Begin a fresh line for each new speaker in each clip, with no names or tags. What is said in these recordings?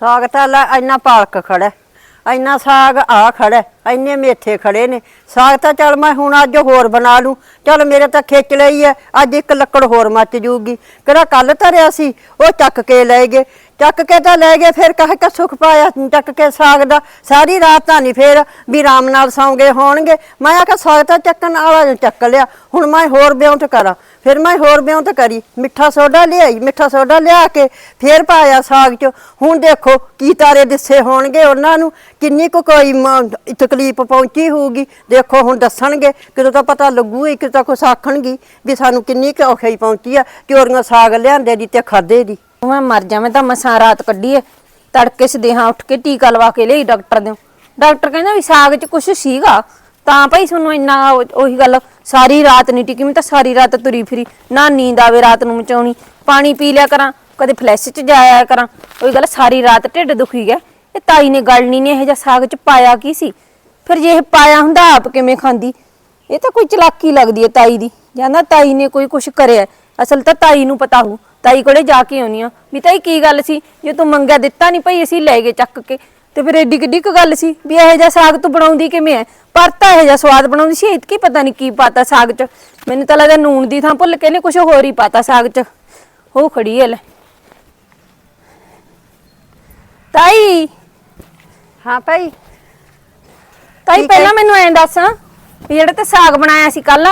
ਸਾਗ ਤਾਂ ਲੈ ਇੰਨਾ ਪਾਲਕ ਖੜਾ ਹੈ, ਇੰਨਾ ਸਾਗ ਆ ਖੜਾ ਹੈ, ਇੰਨੇ ਮੇਥੇ ਖੜੇ ਨੇ। ਸਾਗ ਤਾਂ ਚੱਲ ਮੈਂ ਹੁਣ ਅੱਜ ਹੋਰ ਬਣਾ ਲੂੰ। ਚੱਲ ਮੇਰੇ ਤਾਂ ਖਿੱਚ ਲਈ ਹੈ ਅੱਜ ਇੱਕ ਲੱਕੜ ਹੋਰ ਮੱਚ ਜੂਗੀ। ਕਿਹੜਾ ਕੱਲ ਧਰਿਆ ਸੀ? ਉਹ ਚੱਕ ਕੇ ਲੈ ਗਏ। ਚੱਕ ਕੇ ਤਾਂ ਲੈ ਗਏ, ਫਿਰ ਕਹੇ ਕਿ ਸੁੱਖ ਪਾਇਆ? ਚੱਕ ਕੇ ਸਾਗ ਦਾ ਸਾਰੀ ਰਾਤ ਤਾਂ ਨਹੀਂ ਫਿਰ ਵੀ ਰਾਮ ਨਾਲ ਸੌਂਗੇ ਹੋਣਗੇ। ਮੈਂ ਆਖਿਆ, ਸਾਗ ਤਾਂ ਚੱਕਣ ਵਾਲਾ ਚੱਕ ਲਿਆ। ਹੁਣ ਮੈਂ ਹੋਰ ਬਿਉਂਤ ਕਰਾਂ। ਫਿਰ ਮੈਂ ਹੋਰ ਬਿਉਂਤ ਕਰੀ। ਮਿੱਠਾ ਸੋਡਾ ਲਿਆਈ, ਮਿੱਠਾ ਸੋਡਾ ਲਿਆ ਕੇ ਫਿਰ ਪਾਇਆ ਸਾਗ 'ਚ। ਹੁਣ ਦੇਖੋ ਕੀ ਤਾਰੇ ਦਿਸੇ ਹੋਣਗੇ ਉਹਨਾਂ ਨੂੰ। ਕਿੰਨੀ ਕੁ ਕੋਈ ਮ- ਤਕਲੀਫ ਪਹੁੰਚੀ ਹੋਊਗੀ। ਦੇਖੋ, ਹੁਣ ਦੱਸਣਗੇ, ਕਿਦੋਂ ਤਾਂ ਪਤਾ ਲੱਗੂ ਇੱਕ ਤਾਂ ਕੁਛ ਆਖਣਗੀ ਵੀ ਸਾਨੂੰ ਕਿੰਨੀ ਕੁ ਔਖੀ ਪਹੁੰਚੀ ਆ ਚੋਰੀਆਂ ਸਾਗ ਲਿਆਂਦੇ ਦੀ ਤੇ ਖਾਦੇ ਦੀ।
ਮੈਂ ਮਰ ਜਾਵਾਂ, ਤਾਂ ਮਸਾਂ ਰਾਤ ਕੱਢੀ ਐ ਤੜਕੇ ਸਦੇਹਾ ਉੱਠ ਕੇ ਟੀਕਾ ਲਵਾ ਕੇ ਲਈ ਡਾਕਟਰ ਦੇ। ਡਾਕਟਰ ਕਹਿੰਦਾ ਵੀ ਸਾਗ 'ਚ ਕੁਝ ਸੀਗਾ, ਤਾਂ ਭਾਈ ਤੁਹਾਨੂੰ ਇੰਨਾ ਉਹ- ਉਹੀ ਗੱਲ, ਸਾਰੀ ਰਾਤ ਨਹੀਂ ਟਿਕੀ, ਮੈਂ ਤਾਂ ਸਾਰੀ ਰਾਤ ਤੁਰੀ ਫਿਰੀ। ਨਾ ਨੀਂਦ ਆਵੇ ਰਾਤ ਨੂੰ ਮਚਾਉਣੀ। ਪਾਣੀ ਪੀ ਲਿਆ ਕਰਾਂ, ਕਦੇ ਫਲੈਸ਼ 'ਚ ਜਾਇਆ ਕਰਾਂ। ਉਹੀ ਗੱਲ, ਸਾਰੀ ਰਾਤ ਢਿੱਡ ਦੁਖੀ ਗਿਆ। ਇਹ ਤਾਈ ਨੇ ਗੱਲ ਨਹੀਂ ਨੇ, ਇਹ ਜਿਹਾ ਸਾਗ 'ਚ ਪਾਇਆ ਕੀ ਸੀ? ਫਿਰ ਜੇ ਇਹ ਪਾਇਆ ਹੁੰਦਾ ਆਪ ਕਿਵੇਂ ਖਾਂਦੀ? ਇਹ ਤਾਂ ਕੋਈ ਚਲਾਕੀ ਲੱਗਦੀ ਹੈ ਤਾਈ ਦੀ। ਜਾਂਦਾ ਤਾਈ ਨੇ ਕੋਈ ਕੁਛ ਕਰਿਆ। ਅਸਲ ਤਾਂ ਤਾਈ ਨੂੰ ਪਤਾ ਹੋ ਤਾਈ ਕੋਲੇ ਜਾ ਕੇ ਆਉਣੀ ਆ। ਵੀ ਤਾਈ ਕੀ ਗੱਲ ਸੀ? ਜੇ ਤੂੰ ਮੰਗਿਆ ਦਿੱਤਾ ਨਹੀਂ ਭਈ, ਅਸੀਂ ਲੈ ਗਏ ਚੱਕ ਕੇ। ਤੇ ਫਿਰ ਏਡੀ ਕਿੱਡੀ ਕੁ ਗੱਲ ਸੀ ਵੀ ਇਹੋ ਜਿਹਾ ਸਾਗ ਤੂੰ ਬਣਾਉਂਦੀ ਕਿਵੇਂ ਐ? ਪਰ ਤਾਂ ਇਹੋ ਜਿਹਾ ਸਵਾਦ ਬਣਾਉਂਦੀ ਸੀ, ਇਤਕੀ ਪਤਾ ਨਹੀਂ ਕੀ ਪਾਤਾ ਸਾਗ 'ਚ। ਮੈਨੂੰ ਤਾਂ ਲੱਗਦਾ ਨੂਣ ਦੀ ਥਾਂ ਭੁੱਲ ਕੇ ਨੇ ਕੁਛ ਹੋਰ ਹੀ ਪਾਤਾ ਸਾਗ 'ਚ। ਉਹ ਖੜੀ ਐ ਲੈ। ਤਾਈ!
ਹਾਂ ਭਾਈ।
ਤਾਈ ਪਹਿਲਾਂ। ਮੈਨੂੰ ਐਂ ਦੱਸ ਵੀ ਜਿਹੜਾ ਤੇ ਸਾਗ ਬਣਾਇਆ ਸੀ ਕੱਲ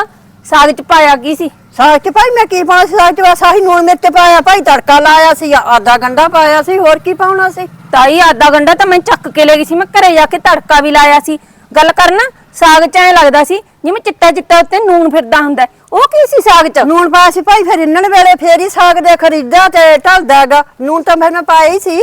ਸਾਗ 'ਚ ਪਾਇਆ ਕੀ ਸੀ?
ਸਾਗ 'ਚ ਭਾਈ ਮੈਂ ਕੀ ਪਾਉਣਾ ਸੀ? ਸਾਗ 'ਚ ਬਸ ਆਹੀ ਨੂਣ ਮਿਰਚ ਪਾਇਆ ਭਾਈ ਤੜਕਾ ਲਾਇਆ ਸੀ ਆਦਾ ਗੰਡਾ ਪਾਇਆ ਸੀ ਹੋਰ ਕੀ ਪਾਉਣਾ ਸੀ?
ਤਾਈ ਆਦਾ ਗੰਡਾ ਤਾਂ ਮੈਂ ਚੱਕ ਕੇ ਲੈ ਗਈ ਸੀ ਮੈਂ ਘਰੇ ਜਾ ਕੇ ਤੜਕਾ ਵੀ ਲਾਇਆ ਸੀ। ਗੱਲ ਕਰਨਾ ਸਾਗ ਚ ਐ ਲੱਗਦਾ ਸੀ ਜਿਵੇਂ ਚਿੱਟਾ ਚਿੱਟਾ ਉੱਤੇ ਨੂਨ ਫਿਰਦਾ ਹੁੰਦਾ। ਉਹ ਕੀ ਸੀ ਸਾਗ ਚ?
ਨੂਣ ਪਾਇਆ ਸੀ ਭਾਈ ਫਿਰ ਇੰਨਣ ਵੇਲੇ ਫੇਰ ਹੀ ਸਾਗ ਦੇ ਖਰੀਦਾ ਤੇ ਢਲਦਾ ਹੈਗਾ। ਨੂਣ ਤਾਂ ਮੈਂ ਪਾਇਆ ਹੀ ਸੀ।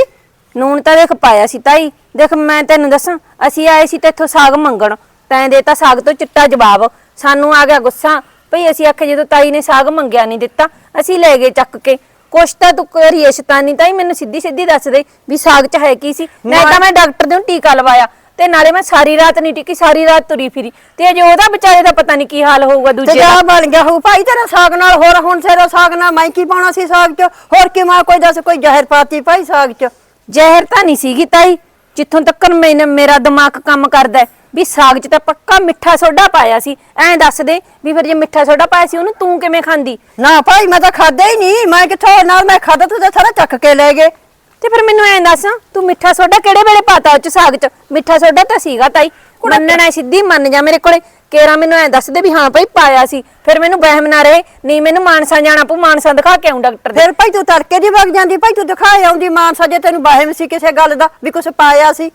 ਨੂਨ ਤਾਂ ਦੇਖ ਪਾਇਆ ਸੀ ਤਾਈ। ਦੇਖ ਮੈਂ ਤੈਨੂੰ ਦੱਸਾਂ ਅਸੀਂ ਆਏ ਸੀ ਤੇਥੋਂ ਸਾਗ ਮੰਗਣ। ਤੈਂ ਦੇਤਾ ਸਾਗ ਤੋਂ ਚਿੱਟਾ ਜਵਾਬ। ਸਾਨੂੰ ਆ ਗਿਆ ਗੁੱਸਾ। ਭਈ ਅਸੀਂ ਆਖੇ ਜਦੋਂ ਤਾਈ ਨੇ ਸਾਗ ਮੰਗਿਆ ਨਹੀਂ ਦਿੱਤਾ ਅਸੀਂ ਲੈ ਗਏ ਚੱਕ ਕੇ। ਕੁਛ ਤਾਂ ਤੂੰ ਕਰੀਏ ਸ਼ੈਤਾਨੀ ਤਾਈ ਮੈਨੂੰ ਸਿੱਧੀ ਸਿੱਧੀ ਦੱਸ ਦੇ ਵੀ ਸਾਗ ਚ ਹੈ ਕੀ ਸੀ। ਮੈਂ ਤਾਂ ਮੈਂ ਡਾਕਟਰ ਦੇ ਟੀਕਾ ਲਵਾਇਆ ਤੇ ਨਾਲੇ ਮੈਂ ਸਾਰੀ ਰਾਤ ਨਹੀਂ ਟਿਕੀ ਸਾਰੀ ਰਾਤ ਤੁਰੀ ਫਿਰੀ। ਤੇ ਅਜੇ ਉਹਦਾ ਵਿਚਾਰੇ ਦਾ ਪਤਾ ਨਹੀਂ ਕੀ ਹਾਲ ਹੋਊਗਾ
ਤੇ
ਦੂਜੇ
ਜਾ
ਦਾ
ਬਣ ਗਿਆ ਹੋ ਭਾਈ ਤੇਰਾ ਸਾਗ ਨਾਲ ਹੋਰ ਹੁਣ ਤੇਰਾ ਸਾਗ ਨਾਲ ਮੈਂ ਕੀ ਪਾਉਣਾ ਸੀ ਸਾਗ 'ਚ? ਹੋਰ ਕੀ ਮੈਂ ਕੋਈ ਦੱਸ ਕੋਈ ਜ਼ਹਿਰ ਪਾਤੀ ਭਾਈ ਸਾਗ 'ਚ?
ਜ਼ਹਿਰ ਤਾਂ ਨਹੀਂ ਸੀਗੀ ਤਾਈ ਜਿੱਥੋਂ ਤੱਕ ਮੈਨੇ ਮੇਰਾ ਦਿਮਾਗ ਕੰਮ ਕਰਦਾ ਹੈ, ਵੀ ਸਾਗ 'ਚ ਤਾਂ ਪੱਕਾ ਮਿੱਠਾ ਸੋਡਾ ਪਾਇਆ ਸੀ। ਐਂ ਦੱਸ ਦੇ ਵੀ ਫਿਰ ਜੇ ਮਿੱਠਾ ਸੋਡਾ ਪਾਇਆ ਸੀ ਉਹਨੂੰ ਤੂੰ ਕਿਵੇਂ ਖਾਂਦੀ?
ਨਾ ਭਾਈ ਮੈਂ ਤਾਂ ਖਾਦਾ ਹੀ ਨਹੀਂ। ਮੈਂ ਕਿੱਥੋਂ ਨਾਲ ਮੈਂ ਖਾਦਾ ਤੂੰ ਤਾਂ ਸਾਰਾ ਚੱਕ ਕੇ ਲੈ ਗਏ।
ਤੇ ਫਿਰ ਮੈਨੂੰ ਐਂ ਦੱਸ ਤੂੰ ਮਿੱਠਾ ਸੋਡਾ ਕਿਹੜੇ ਵੇਲੇ ਪਾਤਾ ਉਹ 'ਚ ਸਾਗ 'ਚ? ਮਿੱਠਾ ਸੋਡਾ ਤਾਂ ਸੀਗਾ ਤਾਈ। ਮੰਨਣਾ ਸਿੱਧੀ ਮੰਨ ਜਾ ਮੇਰੇ ਕੋਲੇ। ਕੇਰਾ ਮੈਨੂੰ ਐਂ ਦੱਸ ਦੇ ਵੀ ਹਾਂ ਭਾਈ ਪਾਇਆ ਸੀ। ਫਿਰ ਮੈਨੂੰ ਵਹਿਮ ਨਾ ਰਹੇ ਨਹੀਂ ਮੈਨੂੰ ਮਾਨਸਾ ਜਾਣਾ ਪਊ ਮਾਨਸਾ ਦਿਖਾ ਕੇ ਆਉਂ ਡਾਕਟਰ ਦੇ।
ਫਿਰ ਭਾਈ ਤੂੰ ਤੜਕੇ ਦੀ ਵਗ ਜਾਂਦੀ ਭਾਈ ਤੂੰ ਦਿਖਾਏ ਆਉਂਦੀ ਮਾਨਸਾ ਜੇ ਤੈਨੂੰ ਬਾਹਮ ਸੀ ਕਿਸੇ ਗੱਲ ਦਾ ਵੀ ਕੁਛ ਪਾਇਆ ਸੀ।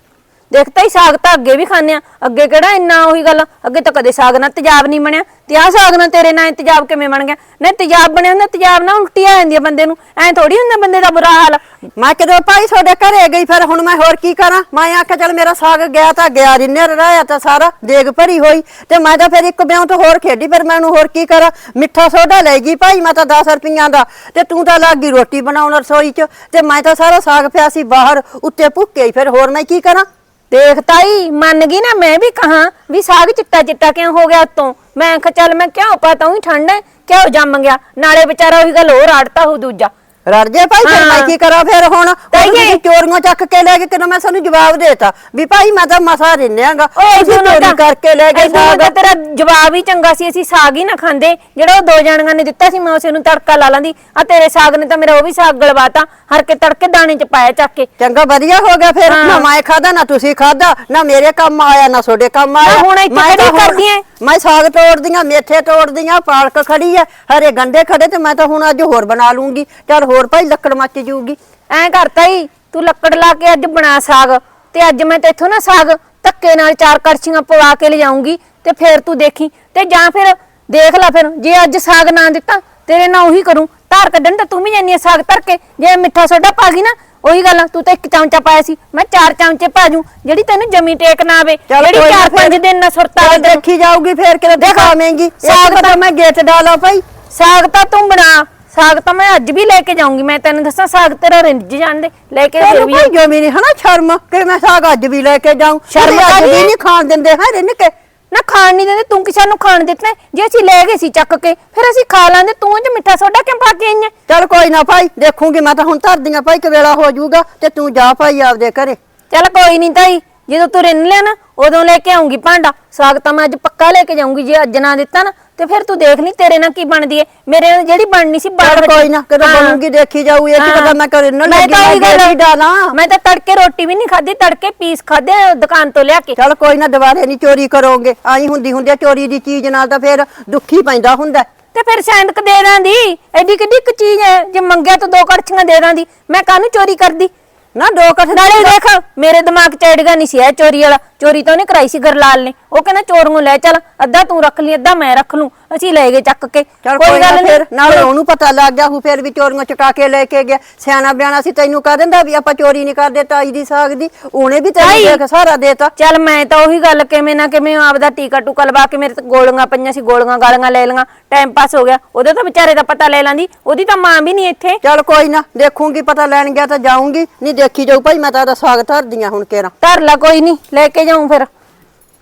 ਦੇਖ ਤਾਈ ਸਾਗ ਤਾਂ ਅੱਗੇ ਵੀ ਖਾਂਦੇ ਆ। ਅੱਗੇ ਕਿਹੜਾ ਇੰਨਾ ਉਹੀ ਗੱਲ, ਅੱਗੇ ਤਾਂ ਕਦੇ ਸਾਗ ਨਾਲ ਤੇਜ਼ਾਬ ਨਹੀਂ ਬਣਿਆ। ਤੇ ਆਹ ਸਾਗ ਨਾਲ ਤੇਰੇ ਨਾਲ ਤੇਜ਼ਾਬ ਕਿਵੇਂ ਬਣ ਗਿਆ? ਨਹੀਂ, ਤੇਜ਼ਾਬ ਬਣਿਆ ਹੁੰਦਾ, ਤੇਜ਼ਾਬ ਨਾਲ ਉਲਟੀ ਆ ਜਾਂਦੀ ਆ ਬੰਦੇ ਨੂੰ। ਐਂ ਥੋੜੀ ਹੁੰਦਾ ਬੰਦੇ ਦਾ ਬੁਰਾ ਹਾਲ।
ਮੈਂ ਕਿਦੋਂ ਭਾਈ ਤੁਹਾਡੇ ਘਰੇ ਗਈ, ਫਿਰ ਹੁਣ ਮੈਂ ਹੋਰ ਕੀ ਕਰਾਂ? ਮੈਂ ਆਖਿਆ, ਚੱਲ ਮੇਰਾ ਸਾਗ ਗਿਆ ਤਾਂ ਗਿਆ ਰਿੰਨੇ ਰਾਇਆ ਤਾਂ ਸਾਰਾ, ਦੇਗ ਭਰੀ ਹੋਈ। ਤੇ ਮੈਂ ਤਾਂ ਫਿਰ ਇੱਕ ਬਿਉਂ ਤੋਂ ਹੋਰ ਖੇਡੀ, ਫਿਰ ਮੈਂ ਉਹਨੂੰ ਹੋਰ ਕੀ ਕਰਾਂ? ਮਿੱਠਾ ਸੋਡਾ ਲੈ ਗਈ ਭਾਈ, ਮੈਂ ਤਾਂ 10 ਰੁਪਈਆਂ ਦਾ। ਤੇ ਤੂੰ ਤਾਂ ਲੱਗ ਗਈ ਰੋਟੀ ਬਣਾਉਣ ਰਸੋਈ 'ਚ। ਤੇ ਮੈਂ ਤਾਂ ਸਾਰਾ ਸਾਗ ਪਿਆ ਸੀ ਬਾਹਰ, ਉੱਤੇ ਭੁੱਕੇ ਫਿਰ ਹੋਰ ਮੈਂ ਕੀ ਕਰਾਂ?
ਦੇਖ ਤਾਈ, ਮੰਨ ਗਈ ਨਾ ਮੈਂ ਵੀ ਕਹਾ ਵੀ ਸਾਗ ਚਿੱਟਾ ਚਿੱਟਾ ਕਿਉਂ ਹੋ ਗਿਆ ਉਤੋਂ? ਮੈਂ ਕਿਹਾ ਚੱਲ ਮੈਂ ਕਿਉਂ ਪਤਾ ਹੀ ਠੰਡ ਹੈ, ਕਿਉਂ ਜੰਮ ਗਿਆ? ਨਾਲੇ ਵਿਚਾਰਾ ਉਹੀ ਗੱਲ ਹੋਰ ਆੜਤਾ ਹੋ ਦੂਜਾ।
ਰੜ ਜੇ ਭਾਈ ਫਿਰ ਮੈਂ। ਕੀ ਕਰਾਂ? ਫਿਰ ਹੁਣ ਉਹ ਤੁਸੀਂ ਚੋਰੀਆਂ ਚੱਕ ਕੇ ਲੈ ਕੇ ਕਿਦੋਂ ਮੈਂ ਤੁਹਾਨੂੰ ਜਵਾਬ ਦੇਤਾ ਵੀ ਭਾਈ ਮੈਂ ਤਾਂ ਮਸਾ ਰਿੰਨਿਆਗਾ ਤੁਸੀਂ ਚੋਰੀ ਕਰਕੇ ਲੈ ਗਏ ਸਾਗ।
ਤੇਰਾ ਜਵਾਬ ਹੀ ਚੰਗਾ ਸੀ ਅਸੀਂ ਸਾਗ ਹੀ ਨਾ ਖਾਂਦੇ। ਜਿਹੜਾ ਉਹ ਦੋ ਜਣੀਆਂ ਨੇ ਦਿੱਤਾ ਸੀ ਮੈਂ ਉਸੇ ਨੂੰ ਤੜਕਾ ਲਾ ਲਾਂਦੀ। ਆ ਤੇਰੇ ਸਾਗ ਨੇ ਤਾਂ ਮੇਰਾ ਉਹ ਵੀ ਸਾਗ ਗਲਵਾਤਾ। ਹਰ ਕੇ ਤੜਕੇ ਦਾਣੇ ਚ ਪਾਇਆ ਚੱਕ ਕੇ।
ਚੰਗਾ ਵਧੀਆ ਹੋ ਗਿਆ ਫਿਰ। ਨਾ ਮੈਂ ਖਾਦਾ ਨਾ ਤੁਸੀਂ ਖਾਦਾ ਨਾ ਮੇਰੇ ਕੰਮ ਆਇਆ ਨਾ ਤੁਹਾਡੇ ਕੰਮ ਆਇਆ।
ਹੁਣ ਇੱਥੇ
ਹੁਣ-
ਕਰਦੀ ਐਂ।
ਮੈਂ ਸਾਗ ਤੋੜਦੀਆਂ ਮੇਥੇ ਤੋੜਦੀਆਂ ਪਾਲਕ ਖੜੀ ਐ ਹਰੇ ਗੰਡੇ ਖੜੇ ਤੇ ਮੈਂ ਤਾਂ ਹੁਣ ਅੱਜ ਹੋਰ ਬਣਾ ਲੂੰਗੀ। ਚੱਲ ਹੋਰ ਭਾਈ ਲੱਕੜ ਮੱਚ ਜੂਗੀ।
ਐਂ ਕਰਤਾ ਹੀ ਤੂੰ ਲੱਕੜ ਲਾ ਕੇ ਅੱਜ ਬਣਾ ਸਾਗ ਤੇ ਅੱਜ ਮੈਂ ਤੇਥੋਂ ਨਾ ਸਾਗ ਧੱਕੇ ਨਾਲ ਚਾਰ ਕੜਛੀਆਂ ਪਵਾ ਕੇ ਲਿਜਾਉਂਗੀ ਤੇ ਫੇਰ ਤੂੰ ਦੇਖੀ ਤੇ ਜਾਂ ਫਿਰ ਦੇਖ ਲੈ ਫਿਰ ਜੇ ਅੱਜ ਸਾਗ ਨਾ ਦਿੱਤਾ ਤੇਰੇ ਨਾਲ ਉਹੀ ਕਰੂੰ। ਧਾਰ ਕੱਢਣ ਤਾਂ ਤੂੰ ਵੀ ਜਾਨੀ ਆ ਸਾਗ ਧਰ ਕੇ ਜੇ ਮਿੱਠਾ ਸੋਡਾ ਪਾ ਗਈ ਨਾ ਉਹੀ ਗੱਲ ਆ, ਤੂੰ ਤਾਂ ਇੱਕ ਚਮਚਾ ਪਾਇਆ ਸੀ ਮੈਂ ਚਾਰ ਚਮਚੇ ਭਾਜੂ ਜਿਹੜੀ ਤੈਨੂੰ ਜਮੀ ਟੇਕ ਨਾ ਆਵੇ
ਚੱਲ
ਜਿਹੜੀ
ਕੋਈ ਨਾ
ਚਾਰ ਪੰਜ
ਫਿਰ।
ਦਿਨ ਨਾ ਸੁਰਤਾ
ਚੱਲ। ਦੇਖੀ ਜਾਊਗੀ ਫੇਰ ਕਿਤੇ
ਦੇਖ,
ਦਿਖਾਵੇਂਗੀ।
ਸਾਗ
ਤਾਂ- ਮੈਂ ਗੇਟ ਡਾਲਾ ਭਾਈ।
ਸਾਗ ਤਾਂ ਤੂੰ ਬਣਾ। ਸਾਗ ਤਾਂ ਮੈਂ ਅੱਜ ਵੀ ਲੈ ਕੇ ਜਾਊਂਗੀ ਮੈਂ ਤੈਨੂੰ ਦੱਸਾਂ ਸਾਗ ਤੇਰਾ ਰਿੰਜ ਜਾਂਦੇ ਲੈ ਕੇ ਫਿਰ
ਤੈਨੂੰ
ਵੀ
ਭਾਈ ਜੋ ਮੇਰੀ ਹਨਾ ਸ਼ਰਮ ਕਿ ਮੈਂ ਸਾਗ ਅੱਜ ਵੀ ਲੈ ਕੇ ਜਾਊਂ?
ਸ਼ਰਮ
ਅੱਜ ਵੀ
ਹੈ?
ਨਹੀਂ ਖਾਣ ਦਿੰਦੇ ਹੈ ਰਿੰਨ ਕੇ?
ਨਾ ਖਾਣ ਨਹੀਂ ਦਿੰਦੇ ਤੂੰ ਕਿਸੇ ਨੂੰ ਖਾਣ ਦਿੱਤਾ ਜੇ ਅਸੀਂ ਲੈ ਗਏ ਸੀ ਚੱਕ ਕੇ ਫਿਰ ਅਸੀਂ ਖਾ ਲਾਂਦੇ ਤੂੰ ਇਹ 'ਚ ਮਿੱਠਾ ਸੋਡਾ ਕਿਉਂ ਪਾ ਕੇ ਆਈਆਂ
ਚੱਲ ਕੋਈ ਨਾ ਭਾਈ ਦੇਖੂੰਗੀ ਮੈਂ ਤਾਂ ਹੁਣ ਧਰਦੀਆਂ ਭਾਈ ਕਿ ਵੇਲਾ ਹੋ ਜਾਊਗਾ ਤੇ ਤੂੰ ਜਾ ਭਾਈ ਆਪਦੇ ਘਰੇ।
ਚੱਲ ਕੋਈ ਨਹੀਂ ਤਾਈ ਜਦੋਂ ਤੂੰ ਰਿੰਨ ਲਿਆ ਨਾ ਉਦੋਂ ਲੈ ਕੇ ਆਉਂਗੀ ਭਾਂਡਾ। ਸਾਗ ਤਾਂ ਮੈਂ ਅੱਜ ਪੱਕਾ ਲੈ ਕੇ ਜਾਊਂਗੀ ਜੇ ਅੱਜ ਨਾ ਦਿੱਤਾ ਨਾ ਤੇ ਫਿਰ ਤੂੰ ਦੇਖ ਲਈ ਤੇਰੇ ਨਾਲ ਕੀ ਬਣਦੀ ਏ। ਮੇਰੇ ਨਾਲ ਜਿਹੜੀ ਬਣਨੀ ਸੀ ਬਣ
ਚੱਲ। ਕੋਈ ਨਾ ਕਦੋਂ। ਬਣੂਗੀ ਦੇਖੀ ਜਾਊ ਇਹ ਕੀ। ਪਤਾ ਮੈਂ ਕਰੇ ਨਾ
ਮੈਂ
ਲੱਗੀ
ਤਾਂ
ਲੱਗੀ ਡਾਲਾਂ।
ਮੈਂ ਤਾਂ ਤੜਕੇ ਰੋਟੀ ਵੀ ਨਹੀਂ ਖਾਧੀ ਤੜਕੇ ਪੀਸ ਖਾਧੇ ਦੁਕਾਨ ਤੋਂ ਲਿਆ ਕੇ।
ਚੱਲ ਕੋਈ ਨਾ ਦੁਬਾਰੇ ਨਹੀਂ ਚੋਰੀ ਕਰੋਗੇ। ਆਈ ਹੁੰਦੀ ਹੁੰਦੀ ਆ ਚੋਰੀ ਦੀ ਚੀਜ਼ ਨਾਲ ਤਾਂ ਫੇਰ ਦੁੱਖੀ ਪੈਂਦਾ ਹੁੰਦਾ।
ਤੇ ਫਿਰ ਸੈਂਡਕ ਦੇ ਦਾਂਦੀ। ਐਡੀ ਕਿੱਡੀ ਕੁ ਚੀਜ਼ ਹੈ ਜੇ ਮੰਗਿਆ ਤਾਂ ਦੋ ਕੜਛੀਆਂ ਦੇ ਦਾਂਦੀ। ਮੈਂ ਕਾਹਨੂੰ ਚੋਰੀ ਕਰਦੀ?
ਨਾ ਦੋ ਕਠ
ਨਾਲੇ ਦੇਖ ਮੇਰੇ ਦਿਮਾਗ ਚ ਆਈਡੀਆ ਨਹੀਂ ਸੀ ਇਹ ਚੋਰੀ ਵਾਲਾ। ਚੋਰੀ ਤਾਂ ਉਹਨੇ ਕਰਾਈ ਸੀ ਗਰਲਾਲ ਨੇ। ਉਹ ਕਹਿੰਦਾ ਚੋਰ ਨੂੰ ਲੈ ਚੱਲ ਅੱਧਾ ਤੂੰ ਰੱਖ ਲਈ ਅੱਧਾ ਮੈਂ ਰੱਖ ਲੂੰ ਅਸੀਂ ਲੈ ਗਏ ਚੱਕ ਕੇ।
ਚੱਲ ਕੋਈ ਨਾ ਫਿਰ ਨਾਲੇ ਉਹਨੂੰ ਪਤਾ ਲੱਗ ਗਿਆ ਹੂ ਫਿਰ ਵੀ ਚੋਰੀਆਂ ਚੁਕਾ ਕੇ ਲੈ ਕੇ ਗਿਆ। ਸਿਆਣਾ ਬਿਆਣਾ ਸੀ ਤੈਨੂੰ ਕਹਿ ਦਿੰਦਾ ਵੀ ਆਪਾਂ ਚੋਰੀ ਨਹੀਂ ਕਰਦੇ ਤਾਈ ਦੀ ਸਾਗ ਦੀ ਉਹਨੇ ਵੀ ਤੈਨੂੰ। ਦੇਖ ਸਾਰਾ ਦੇਤਾ।
ਚੱਲ ਮੈਂ ਤਾਂ ਉਹੀ ਗੱਲ ਕਿਵੇਂ ਨਾ ਕਿਵੇਂ ਆਪਦਾ ਟੀਕਾ ਟੂਕਾ ਲਵਾ ਕੇ ਮੇਰੇ ਤੇ ਗੋਲੀਆਂ ਪਈਆਂ ਸੀ ਗੋਲੀਆਂ ਗਾਲੀਆਂ ਲੈ ਲਈਆਂ ਟਾਈਮ ਪਾਸ ਹੋ ਗਿਆ। ਉਹਦੇ ਤਾਂ ਵਿਚਾਰੇ ਦਾ ਪਤਾ ਲੈ ਲੈਂਦੀ ਉਹਦੀ ਤਾਂ ਮਾਂ ਵੀ ਨਹੀਂ ਇੱਥੇ।
ਚੱਲ ਕੋਈ ਨਾ ਦੇਖੂੰਗੀ ਪਤਾ ਲੈਣ ਗਿਆ ਤਾਂ ਜਾਊਂਗੀ ਨਹੀਂ ਦੇਖੀ ਜਾਊ ਭਾਈ ਮੈਂ ਤਾਂ ਸਾਗ ਧਰਦੀਆਂ ਹੁਣ ਕੇਰਾ।
ਧਰ ਲਾ ਕੋਈ ਨਹੀਂ ਲੈ ਕੇ ਜਾਊਂ ਫਿਰ।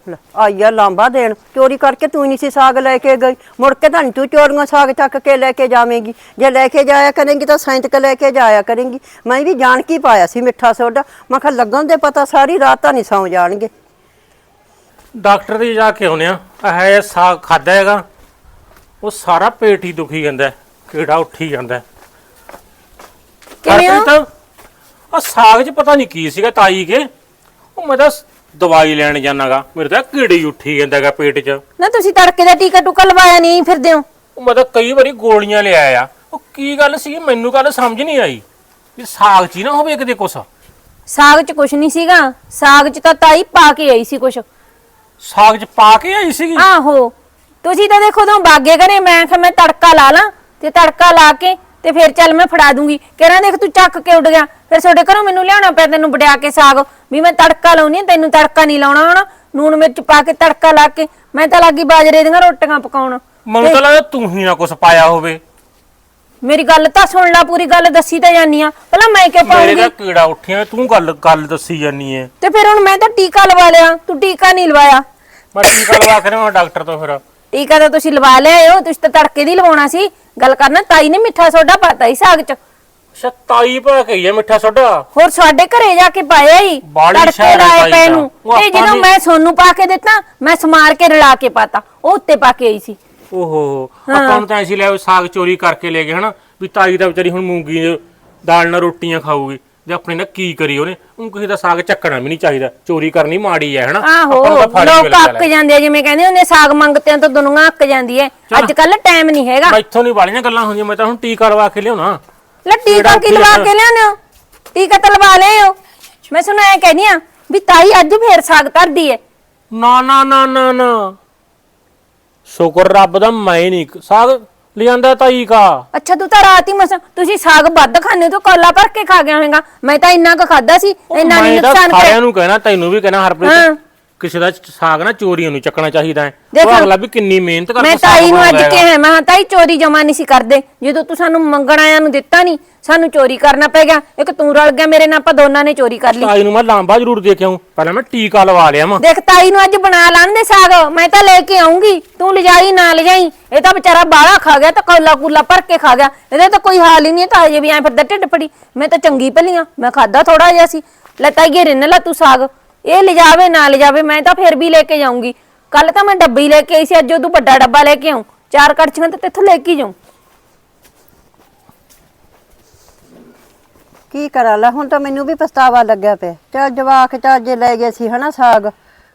ਲੈ, ਆਈ ਆ ਲਾਂਬਾ ਦੇਣ। ਚੋਰੀ ਕਰਕੇ ਤੂੰ ਨਹੀਂ ਸੀ ਸਾਗ ਲੈ ਕੇ ਗਈ। ਮੁੜ ਕੇ ਤਾਂ ਨੀ ਤੂੰ ਚੋਰੀਆਂ ਸਾਗ ਚੱਕ ਕੇ ਲੈ ਕੇ ਜਾਵੇਂਗੀ। ਜੇ ਲੈ ਕੇ ਜਾਇਆ ਕਰੇਂਗੀ ਤਾਂ ਸੈਂਤਕ ਲੈ ਕੇ ਜਾਇਆ ਕਰੇਂਗੀ। ਮੈਂ ਵੀ ਜਾਣ ਕੀ ਪਾਇਆ ਸੀ ਮਿੱਠਾ ਸੋਡਾ। ਮੈਂ ਕਿਹਾ ਲੱਗਣ ਦੇ ਪਤਾ ਸਾਰੀ ਰਾਤ ਤਾਂ ਨਹੀਂ ਸੌਂ ਜਾਣਗੇ।
ਡਾਕਟਰ ਦੇ ਜਾ ਕੇ ਆਉਨੇ ਆ। ਸਾਗ ਖਾਦਾ ਹੈਗਾ। ਉਹ ਸਾਰਾ ਪੇਟ ਹੀ ਦੁਖੀ ਜਾਂਦਾ ਹੈ, ਕੀੜਾ ਉੱਠੀ ਜਾਂਦਾ ਹੈ।
ਕਿਵੇਂ?
ਹਰਪ੍ਰੀਤ, ਆਹ ਸਾਗ 'ਚ ਪਤਾ ਨਹੀਂ ਕੀ ਸੀਗਾ ਤਾਈ ਕੇ। ਉਹ ਮੈਂ ਤਾਂ ਸ- ਦਵਾਈ ਲੈਣ ਜਾਣਾਗਾ। ਮੇਰੇ ਤਾਂ ਕੀੜੇ ਉੱਠੀ ਜਾਂਦਾਗਾ ਪੇਟ 'ਚ।
ਨਾ ਤੁਸੀਂ ਤੜਕੇ ਦਾ ਟੀਕਾ ਟੂਕਾ ਲਵਾਇਆ ਨਹੀਂ ਫਿਰਦੇ ਹੋ?
ਉਹ ਮੈਂ ਤਾਂ ਕਈ ਵਾਰੀ ਗੋਲੀਆਂ ਲਿਆਇਆ ਆ ਉਹ ਕੀ ਗੱਲ ਸੀ ਮੈਨੂੰ ਗੱਲ ਸਮਝ ਨਹੀਂ ਆਈ। ਵੀ ਸਾਗ 'ਚ ਹੀ ਨਾ ਹੋਵੇ ਕਿਤੇ ਕੁਛ।
ਸਾਗ 'ਚ ਕੁਛ ਨਹੀਂ ਸੀਗਾ। ਸਾਗ 'ਚ ਤਾਂ ਤਾਈ ਪਾ ਕੇ ਆਈ ਸੀ ਕੁਛ।
ਸਾਗ 'ਚ ਪਾ ਕੇ ਆਈ ਸੀਗੀ?
ਆਹੋ। ਤੁਸੀਂ ਤਾਂ ਦੇਖੋ ਤੋਂ ਬਾਗੇ ਕਰੇ ਮੈਂ ਕਿਹਾ ਮੈਂ ਤੜਕਾ ਲਾ ਲਾਂ। ਤੇ ਤੜਕਾ ਲਾ ਕੇ ਤੇ ਫਿਰ ਚੱਲ ਮੈਂ ਫੜਾ ਦੂੰਗੀ। ਕਹਿੰਦਾ ਦੇਖ ਤੂੰ ਚੱਕ ਕੇ ਉੱਡ ਗਿਆ। ਫਿਰ ਤੁਹਾਡੇ ਘਰੋਂ ਮੈਨੂੰ ਲਿਆਉਣਾ ਪਿਆ ਤੈਨੂੰ ਵਡਿਆ ਕੇ ਸਾਗ। ਵੀ ਮੈਂ ਤੜਕਾ ਲਾਉਣੀ ਤੈਨੂੰ ਤੜਕਾ ਨਹੀਂ ਲਾਉਣਾ ਹੁਣ ਨੂਣ ਮਿਰਚ ਪਾ ਕੇ ਤੜਕਾ ਲਾ ਕੇ ਮੈਂ ਤਾਂ ਲੱਗੀ ਬਾਜਰੇ ਦੀਆਂ ਰੋਟੀਆਂ ਪਕਾਉਣ।
ਮੈਨੂੰ ਤਾਂ ਲੱਗਦਾ ਤੂੰ ਹੀ ਨਾ ਕੁਛ ਪਾਇਆ ਹੋਵੇ।
ਮੇਰੀ ਗੱਲ ਤਾਂ ਸੁਣ ਲੈ ਪੂਰੀ ਗੱਲ ਦੱਸੀ ਤਾਂ ਜਾਨੀ ਆ। ਪਹਿਲਾਂ ਮੈਂ ਕਿਉਂ
ਮੇਰੇ
ਪਾਉਂਗੀ?
ਤਾਂ ਕੀੜਾ ਉੱਠਿਆ ਤੂੰ ਗੱਲ ਗੱਲ ਦੱਸੀ ਜਾਨੀ ਐ।
ਤੇ ਫਿਰ ਹੁਣ ਮੈਂ ਤਾਂ ਟੀਕਾ ਲਵਾ ਲਿਆ ਤੂੰ ਟੀਕਾ ਨਹੀਂ ਲਵਾਇਆ।
ਮੈਂ ਟੀਕਾ ਲਵਾ ਕੇ ਨਾ ਡਾਕਟਰ ਤੋਂ ਫਿਰ।
ਟੀਕਾ ਤਾਂ ਤੁਸੀਂ ਲਵਾ ਲਿਆ ਹੋ ਤੁਸੀਂ ਤਾਂ ਤੜਕੇ ਦੀ ਲਵਾਉਣਾ ਸੀ। ਗੱਲ ਕਰਨਾ ਤਾਈ ਨੇ ਮਿੱਠਾ ਸੋਡਾ ਪਾਤਾ ਸੀ ਸਾਗ 'ਚ।
ਅੱਛਾ ਤਾਈ ਪਾ ਕੇ ਹੀ ਆ ਮਿੱਠਾ ਸੋਡਾ?
ਹੋਰ ਸਾਡੇ ਘਰੇ ਜਾ ਕੇ ਪਾਇਆ ਹੀ
ਬਾਹਲੀ
ਤੜਕੇ
ਸ਼ਹਿਰ ਹੈ
ਲਾਏ
ਤਾਈ
ਪੈ
ਦਾ।
ਨੂੰ
ਉਹ
ਤੇ
ਆਪਾਂ
ਜਦੋਂ
ਵੀ-
ਮੈਂ ਸੋਨੂੰ ਪਾ ਕੇ ਦਿੱਤਾ ਮੈਂ ਸਮਾਰ ਕੇ ਰਲਾ ਕੇ ਪਾਤਾ ਉਹ ਉੱਤੇ ਪਾ ਕੇ ਆਈ ਸੀ।
ਓਹੋ ਆਪਾਂ ਨੂੰ ਤਾਂ ਐਸੀ ਲੈ ਸਾਗ ਚੋਰੀ ਕਰਕੇ ਲੈ ਗਏ ਹਨਾ? ਵੀ ਤਾਈ ਦਾ ਵਿਚਾਰੀ ਹੁਣ ਮੂੰਗੀ ਦੀ ਦਾਲ ਨਾਲ ਰੋਟੀਆਂ ਖਾਊਗੀ। ਜੇ ਆਪਣੇ ਨਾਲ ਕੀ ਕਰੀ ਉਹਨੇ? ਉਹ ਕਿਸੇ ਦਾ ਸਾਗ ਚੱਕਣਾ ਵੀ ਨਹੀਂ ਚਾਹੀਦਾ। ਚੋਰੀ ਕਰਨੀ ਮਾੜੀ ਹੈ ਹਨਾ?
ਆਹੋ
ਆਪਾਂ ਨੂੰ ਤਾਂ ਫਲ ਹੀ
ਲੋਕ
ਮਿਲ
ਅੱਕ ਜਾਂਦੇ ਆ ਜਿਵੇਂ ਕਹਿੰਦੇ ਹੁੰਦੇ ਸਾਗ ਮੰਗਤਿਆਂ ਤੋਂ ਦੁਨੀਆ ਅੱਕ ਜਾਂਦੀ ਹੈ ਅੱਜ ਕੱਲ ਟਾਈਮ ਨਹੀਂ ਹੈਗਾ।
ਮੈਥੋਂ ਨਹੀਂ ਵਾਲੀਆਂ ਗੱਲਾਂ ਹੁੰਦੀਆਂ ਮੈਂ ਤਾਂ ਹੁਣ ਟੀਕਾ ਲਵਾ ਕੇ ਲਿਆਉਣਾ।
ਲੈ ਟੀਕਾ ਕੀ ਲਵਾ ਕੇ ਲਿਆਉਂਦੇ ਹੋ? ਟੀਕਾ ਤਾਂ ਲਵਾ ਲਿਓ ਮੈਂ ਸੁਣਿਆ ਐ ਕਹਿੰਦੀ ਆ ਵੀ ਤਾਈ ਅੱਜ ਫੇਰ ਸਾਗ ਧਰਦੀ ਹੈ
ਨਾ ਨਾ ਨਾ ਨਾ ਨਾ। ਸ਼ੁਕਰ ਰੱਬ ਦਾ ਮੈਂ ਨਹੀਂ ਸਾਗ ਲਿਆਂਦਾ ਤਾਈ ਕਾ।
ਅੱਛਾ ਤੂੰ ਤਾਂ ਰਾਤ ਹੀ ਮਸਾਂ ਤੁਸੀਂ ਸਾਗ ਵੱਧ ਖਾਣੇ ਤੋਂ ਕੋਲਾ ਭਰ ਕੇ ਖਾ ਗਿਆ ਹੋਵੇਂਗਾ ਮੈਂ ਤਾਂ ਇੰਨਾ ਕੁ ਖਾਦਾ ਸੀ ਇੰਨਾ ਨਹੀਂ ਨੁਕਸਾਨ
ਸਾਰਿਆਂ
ਕਰਿਆ
ਨੂੰ ਕਹਿਣਾ ਤੈਨੂੰ ਵੀ ਕਹਿਣਾ। ਹਰਪ੍ਰੀਤ। ਕਿਸੇ ਦਾ ਸਾਗ ਨਾ ਚੋਰੀਆਂ ਨੂੰ ਚੱਕਣਾ ਚਾਹੀਦਾ ਹੈ।
ਦੇਖ,
ਉਹ ਅਗਲਾ ਵੀ ਕਿੰਨੀ ਮਿਹਨਤ ਕਰਕੇ
ਮੈਂ
ਸਾਗ
ਤਾਈ ਨੂੰ ਅੱਜ
ਬਣਾਉਂਦਾ ਹੈਗਾ।
ਕਿਹਾ ਮੈਂ ਤਾਈ ਚੋਰੀ ਜਮਾ ਨਹੀਂ ਸੀ ਕਰਦੇ। ਜਦੋਂ ਤੂੰ ਸਾਨੂੰ ਮੰਗਣ ਆਇਆਂ ਨੂੰ ਦਿੱਤਾ ਨਹੀਂ। ਸਾਨੂੰ ਚੋਰੀ ਕਰਨਾ ਪੈ ਗਿਆ। ਇੱਕ ਤੂੰ ਰਲ ਗਿਆ ਮੇਰੇ ਨਾਲ ਆਪਾਂ ਦੋਨਾਂ ਨੇ ਚੋਰੀ ਕਰ ਲਈ।
ਤਾਈ ਨੂੰ ਮੈਂ ਲਾਂਬਾ ਜ਼ਰੂਰ ਦੇ ਕੇ ਆਉਂ ਪਹਿਲਾਂ ਮੈਂ ਟੀਕਾ ਲਵਾ ਲਿਆ ਵਾਂ।
ਦੇਖ ਤਾਈ ਨੂੰ ਅੱਜ ਬਣਾ ਲਾਣ ਦੇ ਸਾਗ। ਮੈਂ ਤਾਂ ਲੈ ਕੇ ਆਉਂਗੀ ਤੂੰ ਲਿਜਾਈ ਨਾ ਲਿਜਾਈ। ਇਹ ਤਾਂ ਵਿਚਾਰਾ ਬਾਹਲਾ ਖਾ ਗਿਆ ਤਾਂ ਕੋਲਾ ਕੂਲਾ ਭਰ ਕੇ ਖਾ ਗਿਆ। ਇਹਦੇ ਤਾਂ ਕੋਈ ਹਾਲ ਹੀ ਨਹੀਂ ਤਾਂ ਅਜੇ ਵੀ ਐ ਫਿਰਦਾ ਢਿੱਡ ਫੜੀ ਮੈਂ ਤਾਂ ਚੰਗੀ ਭਲੀਆਂ ਮੈਂ ਖਾਦਾ ਥੋੜਾ ਜਿਹਾ ਸੀ। ਲੈ ਤਾਈਏ ਰਿੰਨ ਲਾ ਤੂੰ ਸਾਗ। ਇਹ ਲਿਜਾਵੇ ਨਾ ਲਿਜਾਵੇ ਮੈਂ ਤਾਂ ਫਿਰ ਵੀ ਲੈ ਕੇ ਜਾਊਂਗੀ। ਕੱਲ ਤਾਂ ਮੈਂ ਡੱਬੀ ਲੈ ਕੇ ਆਈ ਸੀ ਅੱਜ ਉਹ ਤੂੰ ਵੱਡਾ ਡੱਬਾ ਲੈ ਕੇ ਆਉਂ ਚਾਰ ਕੜਛੀਆਂ ਤੇ ਤੇਥੋਂ ਲੈ ਕੇ ਜਾਉਂ
ਕੀ ਕਰਾਂ ਲੈ ਹੁਣ ਤਾਂ ਮੈਨੂੰ ਵੀ ਪਛਤਾਵਾ ਲੱਗਿਆ ਪਿਆ। ਚੱਲ ਜਵਾਕ ਚੱਲ ਜੇ ਲੈ ਗਏ ਸੀ ਹਨਾ ਸਾਗ।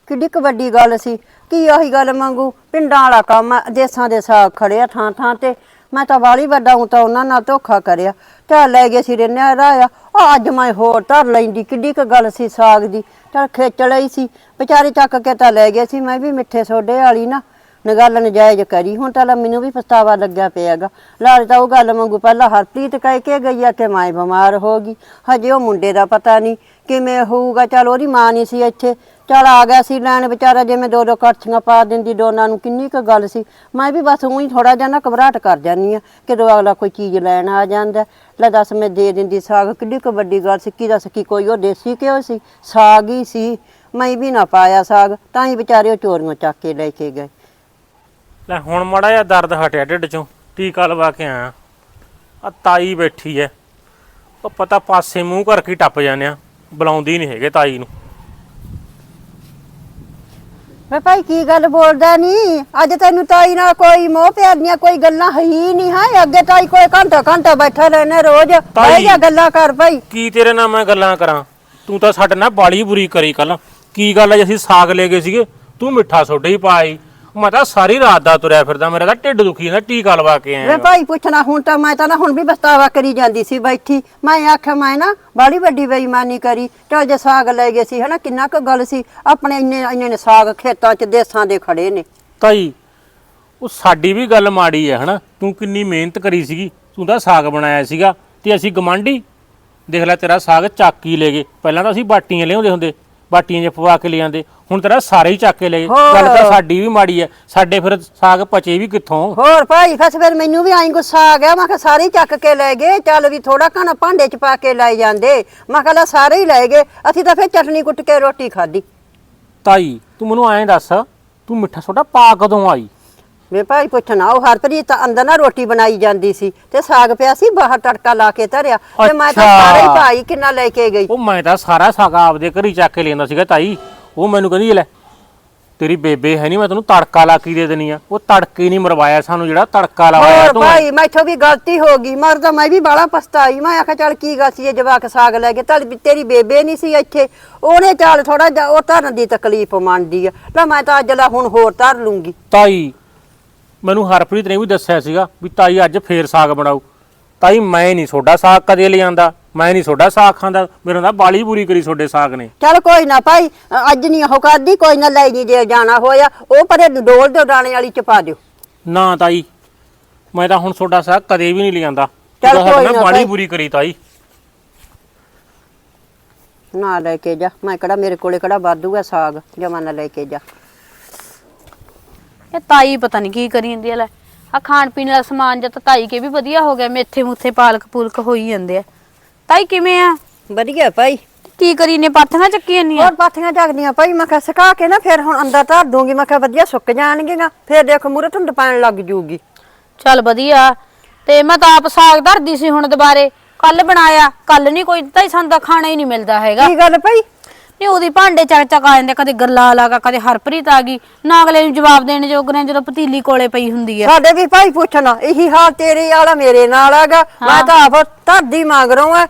ਕਿੱਡੀ ਕੁ ਵੱਡੀ ਗੱਲ ਸੀ। ਕੀ ਆਹੀ ਗੱਲ ਮੰਗੂ ਪਿੰਡਾਂ ਵਾਲਾ ਕੰਮ ਆ, ਦੇਸਾਂ ਦੇ ਸਾਗ ਖੜੇ ਆ ਥਾਂ ਥਾਂ ਤੇ। ਮੈਂ ਤਾਂ ਵਾਲੀ ਵੱਡਾ ਹੂੰ ਤਾਂ ਉਹਨਾਂ ਨਾਲ ਧੋਖਾ ਕਰਿਆ। ਚੱਲ ਲੈ ਗਏ ਸੀ ਰਿੰਨਿਆ ਰਾਇਆ ਆ। ਅੱਜ ਮੈਂ ਹੋਰ ਧਰ ਲੈਂਦੀ, ਕਿੱਡੀ ਕੁ ਗੱਲ ਸੀ ਸਾਗ ਦੀ। ਚੱਲ ਖਿੱਚ ਲਈ ਸੀ। ਵਿਚਾਰੇ ਚੱਕ ਕੇ ਤਾਂ ਲੈ ਗਏ ਸੀ। ਮੈਂ ਵੀ ਮਿੱਠੇ ਸੋਡੇ ਵਾਲੀ ਨਾ ਨ ਗੱਲ ਨਜਾਇਜ਼ ਕਰੀ। ਹੁਣ ਤਾਂ ਲੈ ਮੈਨੂੰ ਵੀ ਪਛਤਾਵਾ ਲੱਗਿਆ ਪਿਆਗਾ। ਲਾਲ ਤਾਂ ਉਹ ਗੱਲ ਮੰਗੂ ਪਹਿਲਾਂ ਹਰਪ੍ਰੀਤ ਕਹਿ ਕੇ ਗਈ ਆ ਕਿ ਮਾਂ ਬਿਮਾਰ ਹੋ ਗਈ। ਹਜੇ ਉਹ ਮੁੰਡੇ ਦਾ ਪਤਾ ਨਹੀਂ ਕਿਵੇਂ ਹੋਊਗਾ। ਚਲ ਉਹਦੀ ਮਾਂ ਨਹੀਂ ਸੀ ਇੱਥੇ। ਚਲ ਆ ਗਿਆ ਸੀ ਲੈਣ ਵਿਚਾਰਾ ਜਿਵੇਂ ਦੋ ਦੋ ਕੜਛੀਆਂ ਪਾ ਦਿੰਦੀ ਦੋਨਾਂ ਨੂੰ ਕਿੰਨੀ ਕੁ ਗੱਲ ਸੀ। ਮੈਂ ਵੀ ਬਸ ਉਹੀ ਥੋੜਾ ਜਿਹਾ ਨਾ ਘਬਰਾਹਟ ਕਰ ਜਾਂਦੀ ਆ ਕਿਦੋਂ ਅਗਲਾ ਕੋਈ ਚੀਜ਼ ਲੈਣ ਆ ਜਾਂਦਾ। ਲੈ ਦੱਸ ਮੈਂ ਦੇ ਦਿੰਦੀ ਸਾਗ, ਕਿੱਡੀ ਕੁ ਵੱਡੀ ਗੱਲ ਸੀ, ਕੀ ਦੱਸ ਕੀ ਕੋਈ ਉਹ ਦੇਸੀ ਘਿਓ ਸੀ? ਸਾਗ ਹੀ ਸੀ। ਮੈਂ ਵੀ ਨਾ ਪਾਇਆ ਸਾਗ, ਤਾਂ ਹੀ ਵਿਚਾਰੇ ਉਹ ਚੋਰੀਆਂ ਚੱਕ ਕੇ ਲੈ ਕੇ ਗਏ।
ਲੈ ਹੁਣ ਮਾੜਾ ਜਿਹਾ ਦਰਦ ਹਟਿਆ ਢਿੱਡ ਚੋਂ, ਟੀਕਾ ਲਵਾ ਕੇ ਆਇਆ। ਆ ਤਾਈ ਬੈਠੀ ਐ। ਉਹ ਪਤਾ ਪਾਸੇ ਮੂੰਹ ਕਰਕੇ ਟੱਪ ਜਾਂਦੇ ਆ, ਬੁਲਾਉਂਦੀ ਨਹੀਂ ਹੈਗੇ ਤਾਈ ਨੂੰ।
ਵੇ ਭਾਈ ਕੀ ਗੱਲ ਬੋਲਦਾ ਨਹੀਂ ਅੱਜ ਤੈਨੂੰ ਤਾਈ ਨਾਲ ਕੋਈ ਮੋਹ ਪਿਆਰ ਦੀਆਂ ਕੋਈ ਗੱਲਾਂ ਹੈ ਹੀ ਨਹੀਂ ਹੈ? ਅੱਗੇ ਤਾਈ ਕੋਈ ਘੰਟਾ ਘੰਟਾ ਬੈਠਾ ਰਹਿਣਾ ਰੋਜ਼। ਬਹਿ ਜਾ ਗੱਲਾਂ ਕਰ ਭਾਈ।
ਕੀ ਤੇਰੇ ਨਾਲ ਮੈਂ ਗੱਲਾਂ ਕਰਾਂ? ਤੂੰ ਤਾਂ ਸਾਡੇ ਨਾਲ ਬਾਲੀ ਬੁਰੀ ਕਰੀ ਕੱਲ ਕੀ ਗੱਲ ਐ ਅਸੀਂ ਸਾਗ ਲੈ ਗਏ ਸੀਗੇ। ਤੂੰ ਮਿੱਠਾ ਸੋਡਾ ਹੀ ਪਾਈ ਮੈਂ ਤਾਂ ਸਾਰੀ ਰਾਤ ਦਾ ਤੁਰਿਆ ਫਿਰਦਾ ਮੇਰਾ ਤਾਂ ਢਿੱਡ ਦੁਖੀ ਜਾਂਦਾ ਟੀਕਾ ਲਵਾ ਕੇ
ਵੇ
ਆਇਆ
ਭਾਈ ਪੁੱਛਣਾ ਹੁਣ ਤਾਂ ਮੈਂ ਤਾਂ ਨਾ ਹੁਣ ਵੀ ਬਸਤਾਵਾ ਕਰੀ ਜਾਂਦੀ ਸੀ ਬੈਠੀ। ਮੈਂ ਆਖਿਆ ਮੈਂ ਨਾ ਬੜੀ ਵੱਡੀ ਬੇਈਮਾਨੀ ਕਰੀ। ਚਲ ਜੇ ਸਾਗ ਲੈ ਗਏ ਸੀ ਹਨਾ ਕਿੰਨਾ ਕੁ ਗੱਲ ਸੀ। ਆਪਣੇ ਇੰਨੇ ਇੰਨੇ ਨੇ ਸਾਗ ਖੇਤਾਂ 'ਚ ਦੇਸਾਂ ਦੇ ਖੜੇ ਨੇ।
ਤਾਈ ਉਹ ਸਾਡੀ ਵੀ ਗੱਲ ਮਾੜੀ ਹੈ ਹਨਾ। ਤੂੰ ਕਿੰਨੀ ਮਿਹਨਤ ਕਰੀ ਸੀਗੀ ਤੂੰ ਤਾਂ ਸਾਗ ਬਣਾਇਆ ਸੀਗਾ ਤੇ ਅਸੀਂ ਗਮਾਂਡੀ ਦੇਖ ਲੈ ਤੇਰਾ ਸਾਗ ਚੱਕ ਹੀ ਲੈ ਗਏ। ਪਹਿਲਾਂ ਤਾਂ ਅਸੀਂ ਬਾਟੀਆਂ ਲਿਆਉਂਦੇ ਹੁੰਦੇ ਬਾਟੀਆਂ 'ਚ ਪਵਾ ਕੇ ਲਿਆਂਦੇ। ਹੁਣ ਤੇਰਾ ਸਾਰੇ ਹੀ ਚੱਕ ਕੇ ਲੈ ਗਏ
ਹੋਰ।
ਗੱਲ ਤਾਂ ਸਾਡੀ ਵੀ ਮਾੜੀ ਹੈ ਸਾਡੇ ਫਿਰ ਸਾਗ ਪਚੇ ਵੀ ਕਿੱਥੋਂ?
ਹੋਰ ਭਾਈ ਫਸ ਫਿਰ ਮੈਨੂੰ ਵੀ ਆਈ ਗੁੱਸਾ ਆ ਗਿਆ। ਮੈਂ ਕਿਹਾ ਸਾਰੇ ਹੀ ਚੱਕ ਕੇ ਲੈ ਗਏ। ਚੱਲ ਵੀ ਥੋੜਾ ਘਣਾ ਭਾਂਡੇ 'ਚ ਪਾ ਕੇ ਲੈ ਜਾਂਦੇ। ਮੈਂ ਕਿਹਾ ਲੈ ਸਾਰੇ ਹੀ ਲੈ ਗਏ। ਅਸੀਂ ਤਾਂ ਫਿਰ ਚਟਨੀ ਕੁੱਟ ਕੇ ਰੋਟੀ ਖਾਧੀ।
ਤਾਈ ਤੂੰ ਮੈਨੂੰ ਐਂ ਦੱਸ ਤੂੰ ਮਿੱਠਾ ਸੋਡਾ ਪਾ ਕਦੋਂ ਆਈ?
ਵੇ ਭਾਈ ਪੁੱਛਣਾ ਉਹ ਹਰਪ੍ਰੀਤ ਤਾਂ ਅੰਦਰ ਨਾ ਰੋਟੀ ਬਣਾਈ ਜਾਂਦੀ ਸੀ ਤੇ ਸਾਗ ਪਿਆ ਸੀ ਬਾਹਰ ਤੜਕਾ ਲਾ ਕੇ ਧਰਿਆ। ਤੇ ਮੈਂ ਤਾਂ
ਅੱਛਾ।
ਸਾਰੇ ਹੀ ਭਾਈ ਕਿੰਨਾ ਲੈ ਕੇ ਗਈ।
ਉਹ ਮੈਂ ਤਾਂ ਸਾਰਾ ਸਾਗ ਆਪਦੇ ਘਰੀ ਚੱਕ ਕੇ ਲੈਂਦਾ ਸੀਗਾ ਤਾਈ। ਉਹ ਮੈਨੂੰ ਕਹਿੰਦੀ ਲੈ ਤੇਰੀ ਬੇਬੇ ਹੈ ਨਹੀਂ ਮੈਂ ਤੈਨੂੰ ਤੜਕਾ ਲਾ ਕੇ ਦੇ ਦੇਣੀ ਆ। ਉਹ ਤੜਕੇ ਨਹੀਂ ਮਰਵਾਇਆ ਸਾਨੂੰ ਜਿਹੜਾ ਤੜਕਾ ਲਵਾਇਆ
ਹੋਰ
ਤੂੰ।
ਭਾਈ ਮੈਥੋਂ ਵੀ ਗਲਤੀ ਹੋ ਗਈ। ਮਰ ਤਾਂ ਮੈਂ ਵੀ ਬਾਲਾ ਪਛਤਾਈ। ਮੈਂ ਆਖਿਆ ਚੱਲ ਕੀ ਗੱਲ ਸੀ ਇਹ ਜਵਾਕ ਸਾਗ ਲੈ ਕੇ? ਤਾਂ ਤੇਰੀ ਬੇਬੇ ਨਹੀਂ ਸੀ ਇੱਥੇ। ਉਹਨੇ ਚੱਲ ਥੋੜਾ ਜਿਹਾ ਉਹ ਧਰਨ ਦੀ ਤਕਲੀਫ ਮੰਨਦੀ ਆ। ਲੈ ਮੈਂ ਤਾਂ ਅੱਜ ਲਾ ਹੁਣ ਹੋਰ ਧਰ ਲੂੰਗੀ।
ਤਾਈ ਮੈਨੂੰ ਹਰਪ੍ਰੀਤ ਨੇ ਵੀ ਦੱਸਿਆ ਸੀਗਾ ਵੀ ਤਾਈ ਅੱਜ ਫੇਰ ਸਾਗ ਬਣਾਉ ਤਾਈ ਮੈਂ ਨਹੀਂ ਸੋਡਾ ਸਾਗ ਕਦੇ ਲਿਆਂਦਾ। ਮੈਂ ਨਹੀਂ ਸੋਡਾ ਸਾਗ ਖਾਂਦਾ ਮੇਰੇ ਨਾਲ ਬਾਲੀ ਬੁਰੀ ਕਰੀ ਸੋਡੇ ਸਾਗ ਨੇ।
ਚੱਲ ਕੋਈ ਨਾ ਭਾਈ ਅ- ਅੱਜ ਨਹੀਂ ਉਹ ਕਰਦੀ ਕੋਈ ਨਾ ਲੈ ਜੀ ਜੇ ਜਾਣਾ ਹੋਇਆ ਉਹ ਪਰੇ ਡੋਲ ਦਿਓ ਦਾਣੇ ਵਾਲੀ ਚ ਪਾ ਦਿਓ।
ਨਾ ਤਾਈ ਮੈਂ ਤਾਂ ਹੁਣ ਸੋਡਾ ਸਾਗ ਕਦੇ ਵੀ ਨਹੀਂ ਲਿਆਂਦਾ।
ਚੱਲ ਕੋਈ ਨਾ
ਬਾਲੀ। ਬੁਰੀ ਕਰੀ ਤਾਈ।
ਨਾ ਲੈ ਕੇ ਜਾ ਮੈਂ ਕਿਹੜਾ ਮੇਰੇ ਕੋਲੇ ਕਿਹੜਾ ਵਾਧੂ ਆ ਸਾਗ ਜਮਾ ਨਾ ਲੈ ਕੇ ਜਾ।
ਇਹ ਤਾਈ ਪਤਾ ਨਹੀਂ ਕੀ ਕਰੀ ਜਾਂਦੀ ਆ ਲੈ। ਆ ਖਾਣ ਪੀਣ ਦਾ ਸਮਾਨ ਜਦ ਤਾਈ ਕੇ ਵੀ ਵਧੀਆ ਹੋ ਗਿਆ ਮੇਥੇ ਮੁੱਥੇ ਪਾਲਕ ਪੂਲਕ ਹੋਈ ਜਾਂਦੇ ਆ। ਤਾਈ ਕਿਵੇਂ ਆ?
ਵਧੀਆ ਭਾਈ।
ਕੀ ਕਰੀ ਨੇ? ਪਾਥੀਆਂ ਚੱਕੀ ਜਾਂਦੀਆਂ
ਹੋਰ ਪਾਥੀਆਂ ਜਗਦੀਆਂ ਭਾਈ ਮੈਂ ਕਿਹਾ ਸੁਕਾ ਕੇ ਨਾ ਫਿਰ ਹੁਣ ਅੰਦਰ ਧਰ ਦੂੰਗੀ। ਮੈਂ ਕਿਹਾ ਵਧੀਆ ਸੁੱਕ ਜਾਣਗੀਆਂ ਫਿਰ ਦੇਖ ਮੂਰੇ ਧੁੰਦ ਪੈਣ ਲੱਗ ਜੂਗੀ।
ਚੱਲ ਵਧੀਆ। ਤੇ ਮੈਂ ਤਾਂ ਆਪ ਸਾਗ ਧਰਦੀ ਸੀ ਹੁਣ ਦੁਬਾਰੇ। ਕੱਲ ਬਣਾਇਆ ਕੱਲ ਨਹੀਂ ਕੋਈ ਤਾਈ ਸਾਨੂੰ ਤਾਂ ਖਾਣਾ ਹੀ ਨਹੀਂ ਮਿਲਦਾ ਹੈਗਾ।
ਕੀ ਗੱਲ ਭਾਈ?
ਨਹੀਂ ਉਹਦੀ ਭਾਂਡੇ ਚੱਕ ਚੱਕ ਆ ਜਾਂਦੇ ਕਦੇ ਗੱਲਾਂ ਲਾਗਾ ਕਦੇ ਹਰਪ੍ਰੀਤ ਆ ਗਈ। ਨਾ ਅਗਲੇ ਨੂੰ ਜਵਾਬ ਦੇਣ ਜੋਗ ਨੇ ਜਦੋਂ ਪਤੀਲੀ ਕੋਲੇ ਪਈ ਹੁੰਦੀ ਆ।
ਸਾਡੇ ਵੀ ਭਾਈ ਪੁੱਛਣਾ ਇਹੀ ਹਾਲ ਤੇਰੇ ਵਾਲਾ ਮੇਰੇ ਨਾਲ ਹੈਗਾ। ਮੈਂ ਤਾਂ ਆਪ ਧਰਦੀ ਮੰਗ ਰਹਾ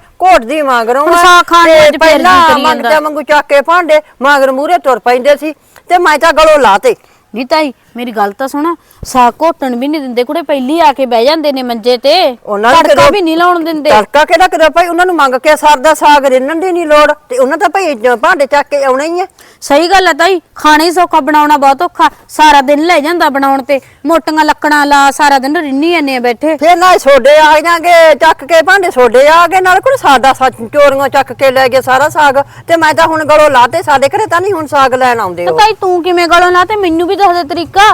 ਮੰਗ ਰਹਾ
ਸਾਗ ਖਾਣ ਨੂੰ ਅੱਜ ਫੇਰ ਜੀ
ਪਹਿਲਾਂ। ਮੰਗਤੇ ਮੰਗੂ ਚੱਕ ਕੇ ਭਾਂਡੇ ਮਗਰ ਮੂਰੇ ਤੁਰ ਪੈਂਦੇ ਸੀ ਤੇ ਮੈਂ ਤਾਂ ਗਲੋਂ ਲਾਤੇ।
ਨਹੀਂ ਤਾਈ ਮੇਰੀ ਗੱਲ ਤਾਂ ਸੁਣ ਸਾਗ ਘੋਟਣ ਵੀ ਨਹੀਂ ਦਿੰਦੇ ਕੁੜੇ ਪਹਿਲੀ ਆ ਕੇ ਬਹਿ ਜਾਂਦੇ ਨੇ ਮੰਜੇ ਤੇ।
ਉਹਨਾਂ ਨੂੰ
ਤੜਕਾ
ਕਦੋਂ-
ਵੀ ਨਹੀਂ ਲਾਉਣ ਦਿੰਦੇ।
ਤੜਕਾ ਕਿਹੜਾ ਕਿਹੜਾ ਭਾਈ? ਉਹਨਾਂ ਨੂੰ ਮੰਗ ਕੇ ਸਰਦਾ ਸਾਗ ਰਿੰਨਣ ਦੀ ਨਹੀਂ ਲੋੜ ਤੇ ਉਹਨਾਂ ਤਾਂ ਭਾਈ ਜ- ਭਾਂਡੇ ਚੱਕ ਕੇ ਆਉਣਾ ਹੀ ਹੈ
ਸਹੀ ਗੱਲ ਹੈ ਤਾਈ ਖਾਣਾ ਹੀ ਸੌਖਾ ਬਣਾਉਣਾ ਬਹੁਤ ਔਖਾ। ਸਾਰਾ ਦਿਨ ਲੈ ਜਾਂਦਾ ਬਣਾਉਣ ਤੇ ਮੋਟੀਆਂ ਲੱਕੜਾਂ ਲਾ ਸਾਰਾ ਦਿਨ ਰਿੰਨੀ ਜਾਂਦੇ ਆ ਬੈਠੇ।
ਫਿਰ ਨਾਲ ਸੋਡੇ ਆ ਜਾਣਗੇ ਚੱਕ ਕੇ ਭਾਂਡੇ ਸੋਡੇ ਆ ਗਏ ਨਾਲ ਕੋਲ ਸਾਦਾ ਸਾ- ਚੋਰੀਆਂ ਚੱਕ ਕੇ ਲੈ ਗਏ ਸਾਰਾ ਸਾਗ। ਤੇ ਮੈਂ ਤਾਂ ਹੁਣ ਗਲੋਂ ਲਾਤੇ ਸਾਡੇ ਘਰੇ ਤਾਂ ਨਹੀਂ ਹੁਣ ਸਾਗ ਲੈਣ ਆਉਂਦੇ ਉਹ।
ਤਾਈ ਤੂੰ ਕਿਵੇਂ ਗਲੋਂ ਲਾ ਤੇ ਮੈਨੂੰ ਵੀ ਦੱਸ ਦੇ ਤਰੀਕਾ।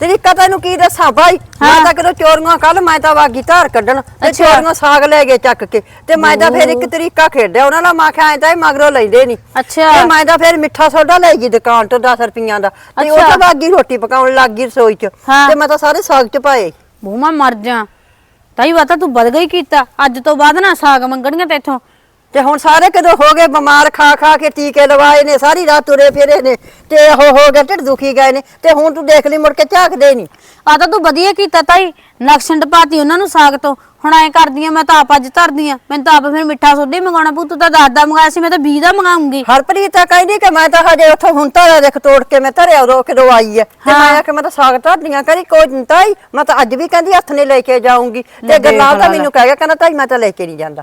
ਤਰੀਕਾ ਤੈਨੂੰ ਕੀ ਦੱਸਾਂ ਭਾਈ ਮੈਂ ਤਾਂ ਕਿਦੋਂ ਚੋਰੀਆਂ ਕੱਲ ਮੈਂ ਤਾਂ ਵਾਗੀ ਧਾਰ ਕੱਢਣ ਤੇ
ਅੱਛਾ।
ਚੋਰੀਆਂ ਸਾਗ ਲੈ ਗਏ ਚੱਕ ਕੇ ਤੇ ਮੈਂ ਤਾਂ ਫਿਰ ਇੱਕ ਤਰੀਕਾ ਖੇਡਿਆ ਉਹਨਾਂ ਨਾਲ ਮੈਂ ਕਿਹਾ ਐ ਤਾਂ ਇਹ ਮਗਰੋਂ ਲੈਂਦੇ ਨਹੀਂ
ਅੱਛਾ।
ਤੇ ਮੈਂ ਤਾਂ ਫਿਰ ਮਿੱਠਾ ਸੋਡਾ ਲੈ ਗਈ ਦੁਕਾਨ ਤੋਂ 10 ਰੁਪਈਆਂ ਦਾ। ਤੇ ਉਹ
ਅੱਛਾ।
ਤਾਂ ਵਾਗੀ ਰੋਟੀ ਪਕਾਉਣ ਲੱਗ ਗਈ ਰਸੋਈ 'ਚ।
ਹਾਂ।
ਤੇ ਮੈਂ ਤਾਂ ਸਾਰੇ ਸਾਗ 'ਚ ਪਾਏ।
ਬੂ ਮੈਂ ਮਰ ਜਾ। ਤਾਈ ਵਾ ਤਾਂ ਤੂੰ ਬਦ ਗਈ ਕੀਤਾ। ਅੱਜ ਤੋਂ ਬਾਅਦ ਨਾ ਸਾਗ ਮੰਗਣੀਆਂ ਤੇਥੋਂ
ਤੇ ਹੁਣ ਸਾਰੇ ਕਦੋਂ ਹੋ ਗਏ ਬਿਮਾਰ ਖਾ ਖਾ ਕੇ ਟੀਕੇ ਲਵਾਏ ਨੇ ਸਾਰੀ ਰਾਤ ਤੁਰੇ ਫਿਰੇ ਨੇ ਤੇ ਹੋ ਹੋ ਗਏ ਢਿੱਡ ਦੁਖੀ ਗਏ ਨੇ ਤੇ ਹੁਣ ਤੂੰ ਦੇਖ ਲਈ ਮੁੜ ਕੇ ਝਾਕਦੇ ਨਹੀਂ।
ਆ ਤਾਂ ਤੂੰ ਵਧੀਆ ਕੀਤਾ ਤਾਈ ਨਕਸ਼ਣ ਪਾਤੀ ਉਹਨਾਂ ਨੂੰ ਸਾਗ ਤੋਂ। ਹੁਣ ਐ ਕਰਦੀ ਆ ਮੈਂ ਤਾਂ ਆਪ ਅੱਜ ਧਰਦੀ ਆ। ਮੈਨੂੰ ਤਾਂ ਆਪ ਫਿਰ ਮਿੱਠਾ ਸੋਡਾ ਹੀ ਮੰਗਾਉਣਾ ਪਊ ਤੂੰ ਤਾਂ ਦਸ ਦਾ ਮੰਗਾਇਆ ਸੀ ਮੈਂ ਤਾਂ 20 ਦਾ ਮੰਗਾਉਂਗੀ।
ਹਰਪ੍ਰੀਤ ਤਾਂ ਕਹਿੰਦੀ ਕਿ ਮੈਂ ਤਾਂ ਹਜੇ ਉੱਥੋਂ ਹੁਣ ਤਾਂ ਦੇਖ ਤੋੜ ਕੇ ਮੈਂ ਧਰਿਆ ਉਦੋਂ ਕਿਦੋਂ ਆਈ ਐ ਤੇ ਮੈਂ ਆ ਕਿ ਮੈਂ ਤਾਂ ਸਾਗ ਧਰਦੀਆਂ ਕਰੀ ਕੋਈ ਨਹੀਂ ਤਾਈ ਮੈਂ ਤਾਂ ਅੱਜ ਵੀ ਕਹਿੰਦੀ ਹੱਥ ਨੇ ਲੈ ਕੇ ਜਾਊਂਗੀ। ਤੇ ਗੱਲਾਂ ਤਾਂ ਮੈਨੂੰ ਕਹਿ ਗਿਆ ਕਹਿੰਦਾ ਤਾਈ ਮੈਂ ਤਾਂ ਲੈ ਕੇ ਨਹੀਂ ਜਾਂਦਾ।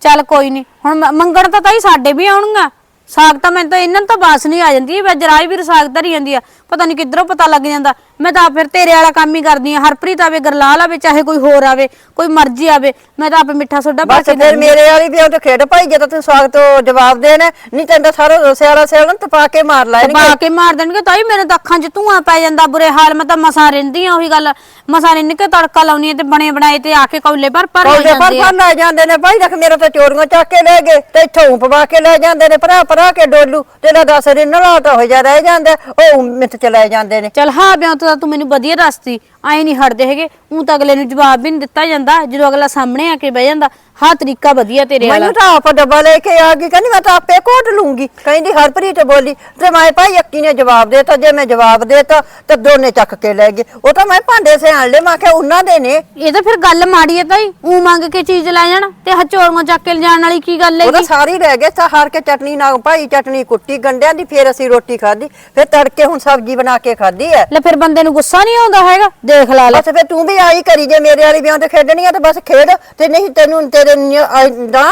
ਚੱਲ ਕੋਈ ਨਹੀਂ, ਹੁਣ ਮ- ਮੰਗਣ ਤਾਂ ਤਾਈ ਸਾਡੇ ਵੀ ਆਉਣਗਾ ਸਾਗ ਤਾਂ ਮੈਨੂੰ ਤਾਂ ਇਹਨਾਂ ਨੂੰ ਤਾਂ ਬਾਸ ਨਹੀਂ ਆ ਜਾਂਦੀ ਹੈ ਜਰਾਈ ਵੀ ਸਾਗ ਧਰੀ ਜਾਂਦੀ ਆ। ਪਤਾ ਨਹੀਂ ਕਿੱਧਰੋਂ ਪਤਾ ਲੱਗ ਜਾਂਦਾ। ਮੈਂ ਤਾਂ ਫਿਰ ਤੇਰੇ ਵਾਲਾ ਕੰਮ ਹੀ ਕਰਦੀ ਆ ਹਰਪ੍ਰੀਤ ਆਵੇ ਗਰਲਾਲ ਆਵੇ ਚਾਹੇ ਕੋਈ ਹੋਰ ਆਵੇ ਕੋਈ ਮਰਜ਼ੀ ਆਵੇ ਮੈਂ ਤਾਂ ਆਪੇ ਮਿੱਠਾ ਸੋਡਾ ਪਾ
ਬਸ
ਕੇ
ਫਿਰ ਮੇਰੇ ਵਾਲੀ ਵੀ ਉਹ ਤੇ ਖੇਡ ਭਾਈ ਜਦੋਂ ਤੂੰ ਸਵਾਗਤ ਤੋਂ ਜਵਾਬ ਦੇਣਾ ਨਹੀਂ ਤੈਨੂੰ ਤਾਂ ਸਾਰਾ ਸਿਆਲਾ ਸਿਆਲਾ ਤਪਾ ਕੇ ਮਾਰ ਲੈਣਗੇ।
ਪਾ ਕੇ ਮਾਰ ਦੇਣਗੇ ਤਾਈ ਮੇਰੇ ਤਾਂ ਅੱਖਾਂ 'ਚ ਧੂਆਂ ਪੈ ਜਾਂਦਾ ਬੁਰੇ ਹਾਲ ਮੈਂ ਤਾਂ ਮਸਾਂ ਰਹਿੰਦੀ ਆ ਉਹੀ ਗੱਲ। ਮਸਾਂ ਰਿੰਨ ਕੇ ਤੜਕਾ ਲਾਉਣੀ ਆ ਤੇ ਬਣੇ ਬਣਾਏ ਤੇ ਆ ਕੇ ਕੌਲੇ ਪਰ ਪਰ
ਕੌਲੇ ਪਰ
ਜਾਂਦੇ ਆ।
ਪਰ ਲੈ ਜਾਂਦੇ ਨੇ ਭਾਈ ਦੇਖ ਮੇਰਾ ਤਾਂ ਚੋਰੀਆਂ ਚੱਕ ਕੇ ਲੈ ਗਏ ਤੇ ਇੱਥੋਂ ਪਵਾ ਕੇ ਲੈ ਜਾਂਦੇ ਨੇ ਭਰਾ ਭਰਾ ਕੇ ਡੋਲੂ ਤੇਰਾ ਦਸ ਦਿਨ ਨਾਲ ਤਾਂ ਹੋ ਜਾ ਰਹਿ ਜਾਂਦਾ ਉਹ ਮਿੱਟ ਚ ਲੈ ਜਾਂਦੇ ਨੇ।
ਚਲ ਹਾਂ ਬਿਆਂ ਤਾਂ ਤੂੰ ਮੈਨੂੰ ਵਧੀਆ ਦੱਸਤੀ ਐ ਨਹੀਂ ਹਟਦੇ ਹੈਗੇ। ਉਹ ਤਾਂ ਅਗਲੇ ਨੂੰ ਜਵਾਬ ਵੀ ਨਹੀਂ ਦਿੱਤਾ ਜਾਂਦਾ, ਜਦੋਂ ਅਗਲਾ ਸਾਹਮਣੇ ਆ ਕੇ ਬਹਿ ਜਾਂਦਾ। ਹਾਂ ਤਰੀਕਾ ਵਧੀਆ ਤੇਰੇ ਵਾਲਾ।
ਮੈਨੂੰ ਤਾਂ ਆਪ ਡੱਬਾ ਲੈ ਕੇ ਆ ਗਈ ਕਹਿੰਦੀ ਮੈਂ ਤਾਂ ਆਪੇ ਕੋਟ ਲੂੰਗੀ। ਕਹਿੰਦੀ ਹਰਪ੍ਰੀਤ ਬੋਲੀ ਤੇ ਮੈਂ ਭਾਈ ਅੱਕੀ ਨੇ ਜਵਾਬ ਦੇਤਾ ਜੇ ਮੈਂ ਜਵਾਬ ਦੇਤਾ ਤਾਂ ਦੋਨੇ ਚੱਕ ਕੇ ਲੈ ਗਏ। ਉਹ ਤਾਂ ਮੈਂ ਭਾਂਡੇ ਸਿਆਣ ਲੈ ਮੈਂ ਕਿਹਾ ਉਹਨਾਂ ਦੇ ਨੇ।
ਇਹ ਤਾਂ ਫਿਰ ਗੱਲ ਮਾੜੀ ਹੈ ਤਾਈ ਉਹ ਮੰਗ ਕੇ ਚੀਜ਼ ਲੈ ਜਾਣ ਤੇ ਹਚੋਰੀਆਂ ਚੱਕ ਕੇ ਲਿਜਾਣ ਵਾਲੀ ਕੀ ਗੱਲ
ਉਹ ਤਾਂ
ਹੈਗੀ?
ਸਾਰੀ ਰਹਿ ਗਏ ਤਾਂ ਹਾਰ ਕੇ ਚਟਨੀ ਨਾਲ ਭਾਈ ਚਟਨੀ ਕੁੱਟੀ ਗੰਡਿਆਂ ਦੀ ਫੇਰ ਅਸੀਂ ਰੋਟੀ ਖਾਧੀ ਫਿਰ ਤੜਕੇ ਹੁਣ ਸਬਜ਼ੀ ਬਣਾ ਕੇ ਖਾਧੀ ਐ
ਲੈ ਫਿਰ ਬੰਦੇ ਨੂੰ ਗੁੱਸਾ ਨਹੀਂ ਆਉਂਦਾ ਹੈਗਾ ਦੇਖ ਲਾ ਲੈ।
ਬਸ ਫਿਰ ਤੂੰ ਵੀ ਆਈ ਕਰੀ ਜੇ ਮੇਰੇ ਵਾਲੀ ਵਿਆਹ ਤੇ ਖੇਡਣੀ ਆ ਤੇ ਬਸ ਖੇਡ ਤੇ ਨਹੀਂ ਤੈਨੂੰ ਦਾ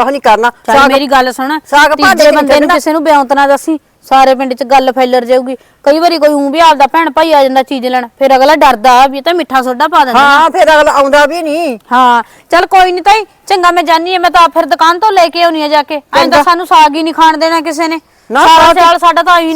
ਉਹ ਨਹੀਂ ਕਰਨਾ।
ਚੱਲ
ਸਾਗ-
ਮੇਰੀ ਗੱਲ ਸੁਣ।
ਸਾਗ
ਤੀਜੇ
ਚ
ਬੰਦੇ ਨੂੰ। ਕਿਸੇ ਨੂੰ ਬਿਆਉਂਤ ਨਾ ਦੱਸੀ। ਸਾਰੇ ਪਿੰਡ 'ਚ ਗੱਲ ਫੈਲਰ ਜਾਊਗੀ। ਕਈ ਵਾਰੀ ਕੋਈ ਉਂ ਵੀ ਆਪਦਾ ਭੈਣ ਭਾਈ ਆ ਜਾਂਦਾ ਚੀਜ਼ ਲੈਣ ਫਿਰ ਅਗਲਾ ਡਰਦਾ ਵੀ ਇਹ ਤਾਂ ਮਿੱਠਾ ਸੋਡਾ ਪਾ ਦਿੰਦਾ।
ਹਾਂ ਫਿਰ ਅਗਲਾ ਆਉਂਦਾ ਵੀ ਨਹੀਂ
ਹਾਂ ਚੱਲ ਕੋਈ ਨਹੀਂ ਤਾਈ ਚੰਗਾ ਮੈਂ ਜਾਨੀ ਆ ਮੈਂ ਤਾਂ ਫਿਰ ਦੁਕਾਨ ਤੋਂ ਲੈ ਕੇ ਆਉਣੀ ਆ ਜਾ ਕੇ। ਐਂ ਤਾਂ ਸਾਨੂੰ ਸਾਗ ਹੀ ਨਹੀਂ ਖਾਣ ਦੇਣਾ ਕਿਸੇ ਨੇ। ਸਾਰਾ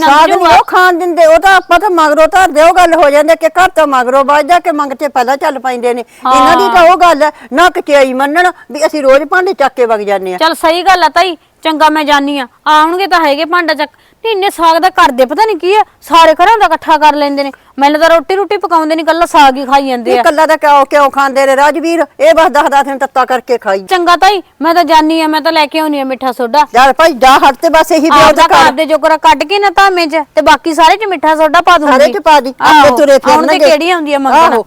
ਸਾਡਾ ਤਾਂ
ਉਹ ਖਾਣ ਦਿੰਦੇ ਉਹ ਤਾਂ ਆਪਾਂ ਤਾਂ ਮਗਰੋਂ ਧਰਦੇ ਉਹ ਗੱਲ ਹੋ ਜਾਂਦੀ ਕਿ ਘਰ ਤੋਂ ਮਗਰੋਂ ਵੱਜਦਾ ਕਿ ਮੰਗਤੇ ਪਹਿਲਾਂ ਚੱਲ ਪੈਂਦੇ ਨੇ। ਇਹਨਾਂ ਦੀ ਤਾਂ ਉਹ ਗੱਲ ਹੈ ਨਾ ਕਚਾਈ ਮੰਨਣ ਵੀ ਅਸੀਂ ਰੋਜ਼ ਭਾਂਡੇ ਚੱਕ ਕੇ ਵਗ ਜਾਂਦੇ ਆ
ਚੱਲ ਸਹੀ ਗੱਲ ਆ ਤਾਈ ਚੰਗਾ ਮੈਂ ਜਾਨੀ ਆ ਆਉਣਗੇ ਤਾਂ ਹੈਗੇ ਭਾਂਡਾ ਚੱਕ। ਨਹੀਂ ਇੰਨੇ ਸਾਗ ਦਾ ਕਰਦੇ ਪਤਾ ਨਹੀਂ ਕੀ ਆ ਸਾਰੇ ਘਰਾਂ ਦਾ ਇਕੱਠਾ ਕਰ ਲੈਂਦੇ ਨੇ। ਮੈਨੂੰ ਤਾਂ ਰੋਟੀ ਰੋਟੀ ਪਕਾਉਂਦੇ ਨਹੀਂ ਕੱਲਾ ਸਾਗ ਹੀ ਖਾਈ ਜਾਂਦੇ
ਇਹ
ਆ।
ਕੱਲਾ ਤਾਂ ਕਿਉਂ ਕਿਉਂ ਖਾਂਦੇ ਨੇ? ਰਾਜਵੀਰ ਇਹ ਬਸ ਦਸ ਦਸ ਦਿਨ ਤੱਤਾ ਕਰਕੇ ਖਾਈ।
ਚੰਗਾ ਤਾਈ ਮੈਂ ਤਾਂ ਜਾਨੀ ਆ ਮੈਂ ਤਾਂ ਲੈ ਕੇ ਆਉਣੀ ਆ ਮਿੱਠਾ ਸੋਡਾ।
ਯਾਰ ਭਾਈ ਜਾ ਹਟ ਤੇ ਬਸ ਇਹੀ ਵਿਆਹ
ਆਪਦਾ
ਦਾ
ਘਰ।
ਕਰ
ਦੇ ਜੋਗਰਾ ਕੱਢ ਕੇ ਨਾ ਧਾਮੇ 'ਚ ਤੇ ਬਾਕੀ ਸਾਰੇ 'ਚ ਮਿੱਠਾ ਸੋਡਾ ਪਾ ਦੂੰਗੀ।
ਸਾਰੇ ਚ ਪਾ ਦੀ
ਆਹੋ,
ਆਪੇ ਤੁਰੇ
ਹੁਣ ਤੇ
ਫਿਰਨਗੇ।
ਕਿਹੜੀ ਆਉਂਦੀ ਆ ਮੰਗਣ
ਆਹੋ।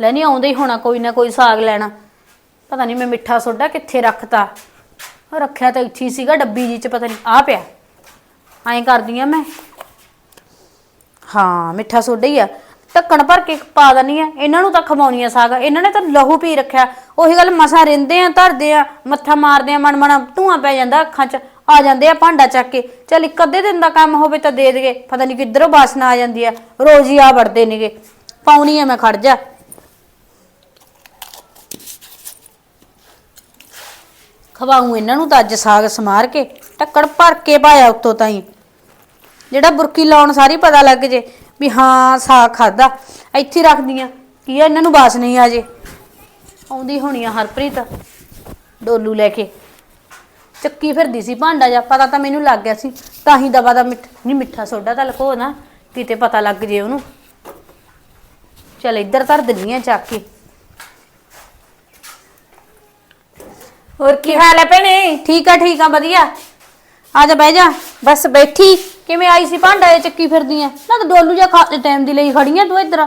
ਲੈ ਨਹੀਂ ਆਉਂਦਾ ਹੀ ਹੋਣਾ ਕੋਈ ਨਾ ਕੋਈ ਸਾਗ ਲੈਣਾ। ਪਤਾ ਨਹੀਂ ਮੈਂ ਮਿੱਠਾ ਸੋਡਾ ਕਿੱਥੇ ਰੱਖਤਾ। ਉਹ ਰੱਖਿਆ ਤਾਂ ਇੱਥੇ ਹੀ ਸੀਗਾ, ਡੱਬੀ ਜੀ ਚ ਪਤਾ ਨਹੀਂ ਆ ਪਿਆ। ਐਂ ਕਰਦੀ ਆ ਮੈਂ। ਹਾਂ, ਮਿੱਠਾ ਸੋਡਾ ਹੀ ਆ। ਢੱਕਣ ਭਰ ਕੇ ਪਾ ਦਨੀ ਆ। ਇਹਨਾਂ ਨੂੰ ਤਾਂ ਖਵਾਉਣੀ ਆ ਸਾਗ। ਇਹਨਾਂ ਨੇ ਤਾਂ ਲਹੂ ਪੀ ਰੱਖਿਆ। ਉਹੀ ਗੱਲ ਮਸਾ ਰਿੰਦੇ ਆ, ਧਰਦੇ ਆ, ਮੱਥਾ ਮਾਰਦੇ ਆ, ਮਨ ਮਨ ਧੂਆਂ ਪੈ ਜਾਂਦਾ ਅੱਖਾਂ 'ਚ। ਆ ਜਾਂਦੇ ਆ ਭਾਂਡਾ ਚੱਕ ਕੇ। ਚੱਲ ਇੱਕ ਅੱਧੇ ਦਿਨ ਦਾ ਕੰਮ ਹੋਵੇ ਤਾਂ ਦੇ ਦੇਗੇ। ਪਤਾ ਨਹੀਂ ਕਿੱਧਰੋਂ ਬਾਸਨਾ ਆ ਜਾਂਦੀ ਆ। ਰੋਜ਼ ਹੀ ਆ ਵੜਦੇ ਨੇਗੇ। ਪਾਉਣੀ ਆ ਮੈਂ ਖੜ ਜਾ। ਖਵਾਉਂ ਇਹਨਾਂ ਨੂੰ ਤਾਂ ਅੱਜ ਸਾਗ ਸਮਾਰ ਕੇ ਟੱਕੜ ਭਰ ਕੇ ਪਾਇਆ ਉੱਤੋਂ ਤਾਈ। ਜਿਹੜਾ ਬੁਰਕੀ ਲਾਉਣ ਸਾਰੀ ਪਤਾ ਲੱਗ ਜੇ ਵੀ ਹਾਂ, ਸਾਗ ਖਾਦਾ ਇੱਥੇ ਰੱਖਦੀਆਂ। ਕੀ ਆ, ਇਹਨਾਂ ਨੂੰ ਬਾਸ ਨਹੀਂ ਆ ਜੇ। ਆਉਂਦੀ ਹੋਣੀ ਆ ਹਰਪ੍ਰੀਤ, ਡੋਲੂ ਲੈ ਕੇ। ਚੱਕੀ ਫਿਰਦੀ ਸੀ ਭਾਂਡਾ ਜਾ ਪਤਾ ਤਾਂ ਮੈਨੂੰ ਲੱਗ ਗਿਆ ਸੀ। ਤਾਂ ਹੀ ਦਵਾ ਦਾ ਮਿੱਠ, ਨਹੀਂ ਮਿੱਠਾ ਸੋਡਾ ਤਾਂ ਲਕੋ ਨਾ, ਕਿਤੇ ਪਤਾ ਲੱਗ ਜੇ ਉਹਨੂੰ। ਚਲ ਇੱਧਰ ਧਰ ਦਿੰਨੀ ਆ ਚੱਕ ਕੇ।
ਹੋਰ ਕੀ ਹਾਲ ਹੈ ਭੈਣੇ?
ਠੀਕ ਆ ਠੀਕ ਆ ਵਧੀਆ। ਆ ਜਾ ਬਹਿ ਜਾ।
ਬਸ ਬੈਠੀ।
ਕਿਵੇਂ ਆਈ ਸੀ ਭਾਂਡਾ ਇਹ ਚੱਕੀ ਫਿਰਦੀ ਐ? ਨਾ ਤਾਂ ਡੋਲੂ ਜਾਂ ਟਾਈਮ ਦੀ ਲਈ ਖੜੀਆਂ ਤੂੰ ਇੱਧਰ।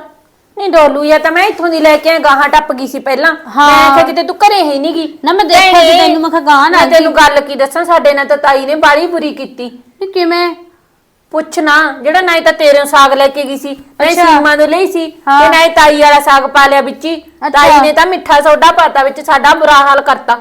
ਨਹੀਂ ਡੋਲੂ ਜਾਂ ਤਾਂ ਮੈਂ ਇੱਥੋਂ ਦੀ ਲੈ ਕੇ ਆਇਆ ਗਾਹਾਂ ਟੱਪ ਗਈ ਸੀ ਪਹਿਲਾਂ।
ਹਾਂ।
ਮੈਂ ਕਿਹਾ ਕਿਤੇ ਤੂੰ ਘਰੇ ਹੀ ਨਹੀਂਗੀ
ਨਾ ਮੈਂ ਦੇਖਿਆ ਸੀ ਤੈਨੂੰ, ਮੈਂ ਕਿਹਾ ਗਾਹਾਂ ਨਾ
ਮੈਂ ਤੈਨੂੰ ਗੱਲ ਕੀ ਦੱਸਾਂ ਸਾਡੇ ਨਾਲ ਤਾਂ ਤਾਈ ਨੇ ਬਾੜੀ ਬੁਰੀ ਕੀਤੀ।
ਨਹੀਂ ਕਿਵੇਂ?
ਪੁੱਛ ਨਾ ਜਿਹੜਾ ਨਾ ਤਾਂ ਤੇਰੇ ਸਾਗ ਲੈ ਕੇ ਗਈ ਸੀ ਮੈਂ
ਅੱਛਾ।
ਸੀਮਾ ਨੂੰ ਲਈ ਸੀ
ਹਾਂ।
ਤੇ ਨਾ ਹੀ ਤਾਈ ਵਾਲਾ ਸਾਗ ਪਾ ਲਿਆ ਵਿੱਚ। ਹੀ
ਅੱਛਾ।
ਤਾਈ ਨੇ ਤਾਂ ਮਿੱਠਾ ਸੋਡਾ ਪਾਤਾ ਵਿੱਚ ਸਾਡਾ ਬੁਰਾ ਹਾਲ ਕਰਤਾ।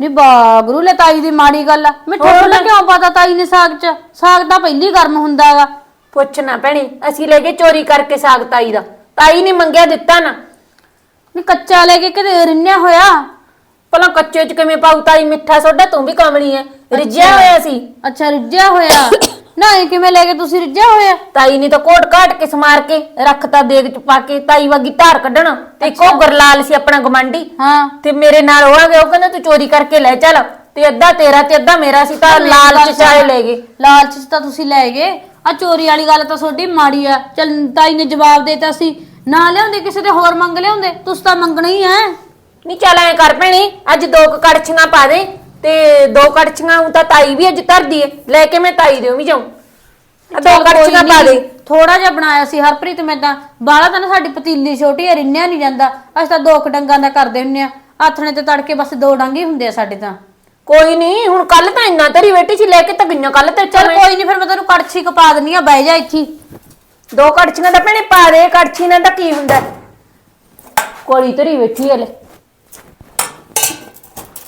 ਨਹੀਂ ਬਾਗਰੂ ਲੈ ਤਾਈ ਦੀ ਮਾੜੀ ਗੱਲ ਆ। ਮਿੱਠਾ
ਹੋਰ।
ਕਿਉਂ ਪਾਤਾ ਤਾਈ ਨੇ ਸਾਗ 'ਚ? ਸਾਗ ਤਾਂ ਪਹਿਲੀ ਗਰਮ ਹੁੰਦਾ ਹੈਗਾ
ਪੁੱਛ ਨਾ ਭੈਣੇ ਅਸੀਂ ਲੈ ਕੇ ਚੋਰੀ ਕਰਕੇ ਸਾਗ ਤਾਈ ਦਾ। ਤਾਈ ਨੇ ਮੰਗਿਆ ਦਿੱਤਾ ਨਾ।
ਨਹੀਂ ਕੱਚਾ ਲੈ ਕੇ ਕਿਤੇ ਰਿੰਨਿਆ ਹੋਇਆ?
ਭਲਾ ਕੱਚੇ ਚ ਕਿਵੇਂ ਪਾਉ ਤਾਈ ਮਿੱਠਾ ਸੋਡਾ ਤੂੰ ਵੀ ਕਮਲੀ ਐ। ਰਿੱਝਿਆ ਹੋਇਆ ਸੀ।
ਅੱਛਾ ਰਿੱਝਿਆ ਹੋਇਆ। ਨਾ ਇਹ ਕਿਵੇਂ ਲੈ ਕੇ ਤੁਸੀਂ ਰਿੱਝਿਆ ਹੋਇਆ
ਤਾਈ ਨੇ ਤਾਂ ਕੋਟ ਕਾਟ ਕੇ ਸਮਾਰ ਕੇ ਰੱਖਤਾ ਦੇਗ ਚ ਪਾ ਕੇ ਤਾਈ ਵਗੀ ਧਾਰ ਕੱਢਣ। ਤੇ ਇੱਕੋ ਗਰਲਾਲ ਸੀ ਆਪਣਾ ਗਮੰਡੀ
ਹਾਂ।
ਤੇ ਮੇਰੇ ਨਾਲ ਉਹ ਆ ਗਿਆ ਉਹ ਕਹਿੰਦਾ ਤੂੰ ਚੋਰੀ ਕਰਕੇ ਲੈ ਚੱਲ। ਤੇ ਅੱਧਾ ਤੇਰਾ ਤੇ ਅੱਧਾ ਮੇਰਾ ਸੀ ਤਾਂ ਲਾਲ ਚ ਚਾਏ ਲੈ ਗਏ।
ਲਾਲਚ 'ਚ ਤਾਂ ਤੁਸੀਂ ਲੈ ਗਏ। ਆ ਚੋਰੀ ਵਾਲੀ ਗੱਲ ਤਾਂ ਤੁਹਾਡੀ ਮਾੜੀ ਆ। ਚਲ ਤਾਈ ਨੇ ਜਵਾਬ ਦੇਤਾ ਸੀ। ਨਾ ਲਿਆਉਂਦੇ ਕਿਸੇ ਦੇ ਹੋਰ ਮੰਗ ਲਿਆਉਂਦੇ? ਤੁਸੀਂ ਤਾਂ ਮੰਗਣਾ ਹੀ ਐ
ਨਹੀਂ ਚੱਲ ਐ ਕਰ ਭੈਣੀ ਅੱਜ ਦੋ ਕੁ ਕੜਛੀਆਂ ਪਾ ਦੇ। ਤੇ ਦੋ ਕੜਛੀਆਂ ਉਹ ਤਾਂ ਤਾਈ ਵੀ ਅੱਜ ਧਰਦੀ ਏ। ਲੈ ਕੇ ਮੈਂ ਤਾਈ ਦੇ ਵੀ ਜਾਉਂ ਦੋ ਕੜਛੀਆਂ ਪਾ ਦੇ।
ਥੋੜਾ ਜਿਹਾ ਬਣਾਇਆ ਸੀ ਹਰਪ੍ਰੀਤ ਮੈਂ ਤਾਂ। ਬਾਲਾ ਤਾਂ ਨਾ ਸਾਡੀ ਪਤੀਲੀ ਛੋਟੀ ਆ ਰਿੰਨਿਆ ਨਹੀਂ ਜਾਂਦਾ। ਅਸੀਂ ਤਾਂ ਦੋ ਕੁ ਡੰਗਾਂ ਦਾ ਕਰਦੇ ਹੁੰਨੇ ਆ। ਆਥਣੇ ਤੇ ਤੜਕੇ ਬਸ ਦੋ ਡੰਗੇ ਹੁੰਦੇ ਆ ਸਾਡੇ ਤਾਂ।
ਕੋਈ ਨਹੀਂ ਹੁਣ ਕੱਲ ਤਾਂ ਇੰਨਾ ਤੇਰੀ ਬੇਟੀ ਸੀ ਲੈ ਕੇ ਤਾਂ ਗਈਆਂ ਕੱਲ ਤੇ
ਚਲ ਕੋਈ ਨਹੀਂ ਫਿਰ ਮੈਂ ਤੈਨੂੰ ਕੜਛੀ ਕਪਾ ਦਿੰਨੀ ਆ ਬਹਿ ਜਾ ਇੱਥੇ। ਹੀ।
ਦੋ ਕੜਛੀਆਂ ਤਾਂ ਭੈਣੇ ਪਾ ਦੇ ਕੜਛੀ ਨਾਲ ਤਾਂ ਕੀ ਹੁੰਦਾ? ਕੋਲੀ ਤੇਰੀ ਬੈਠੀ ਐ ਲੈ।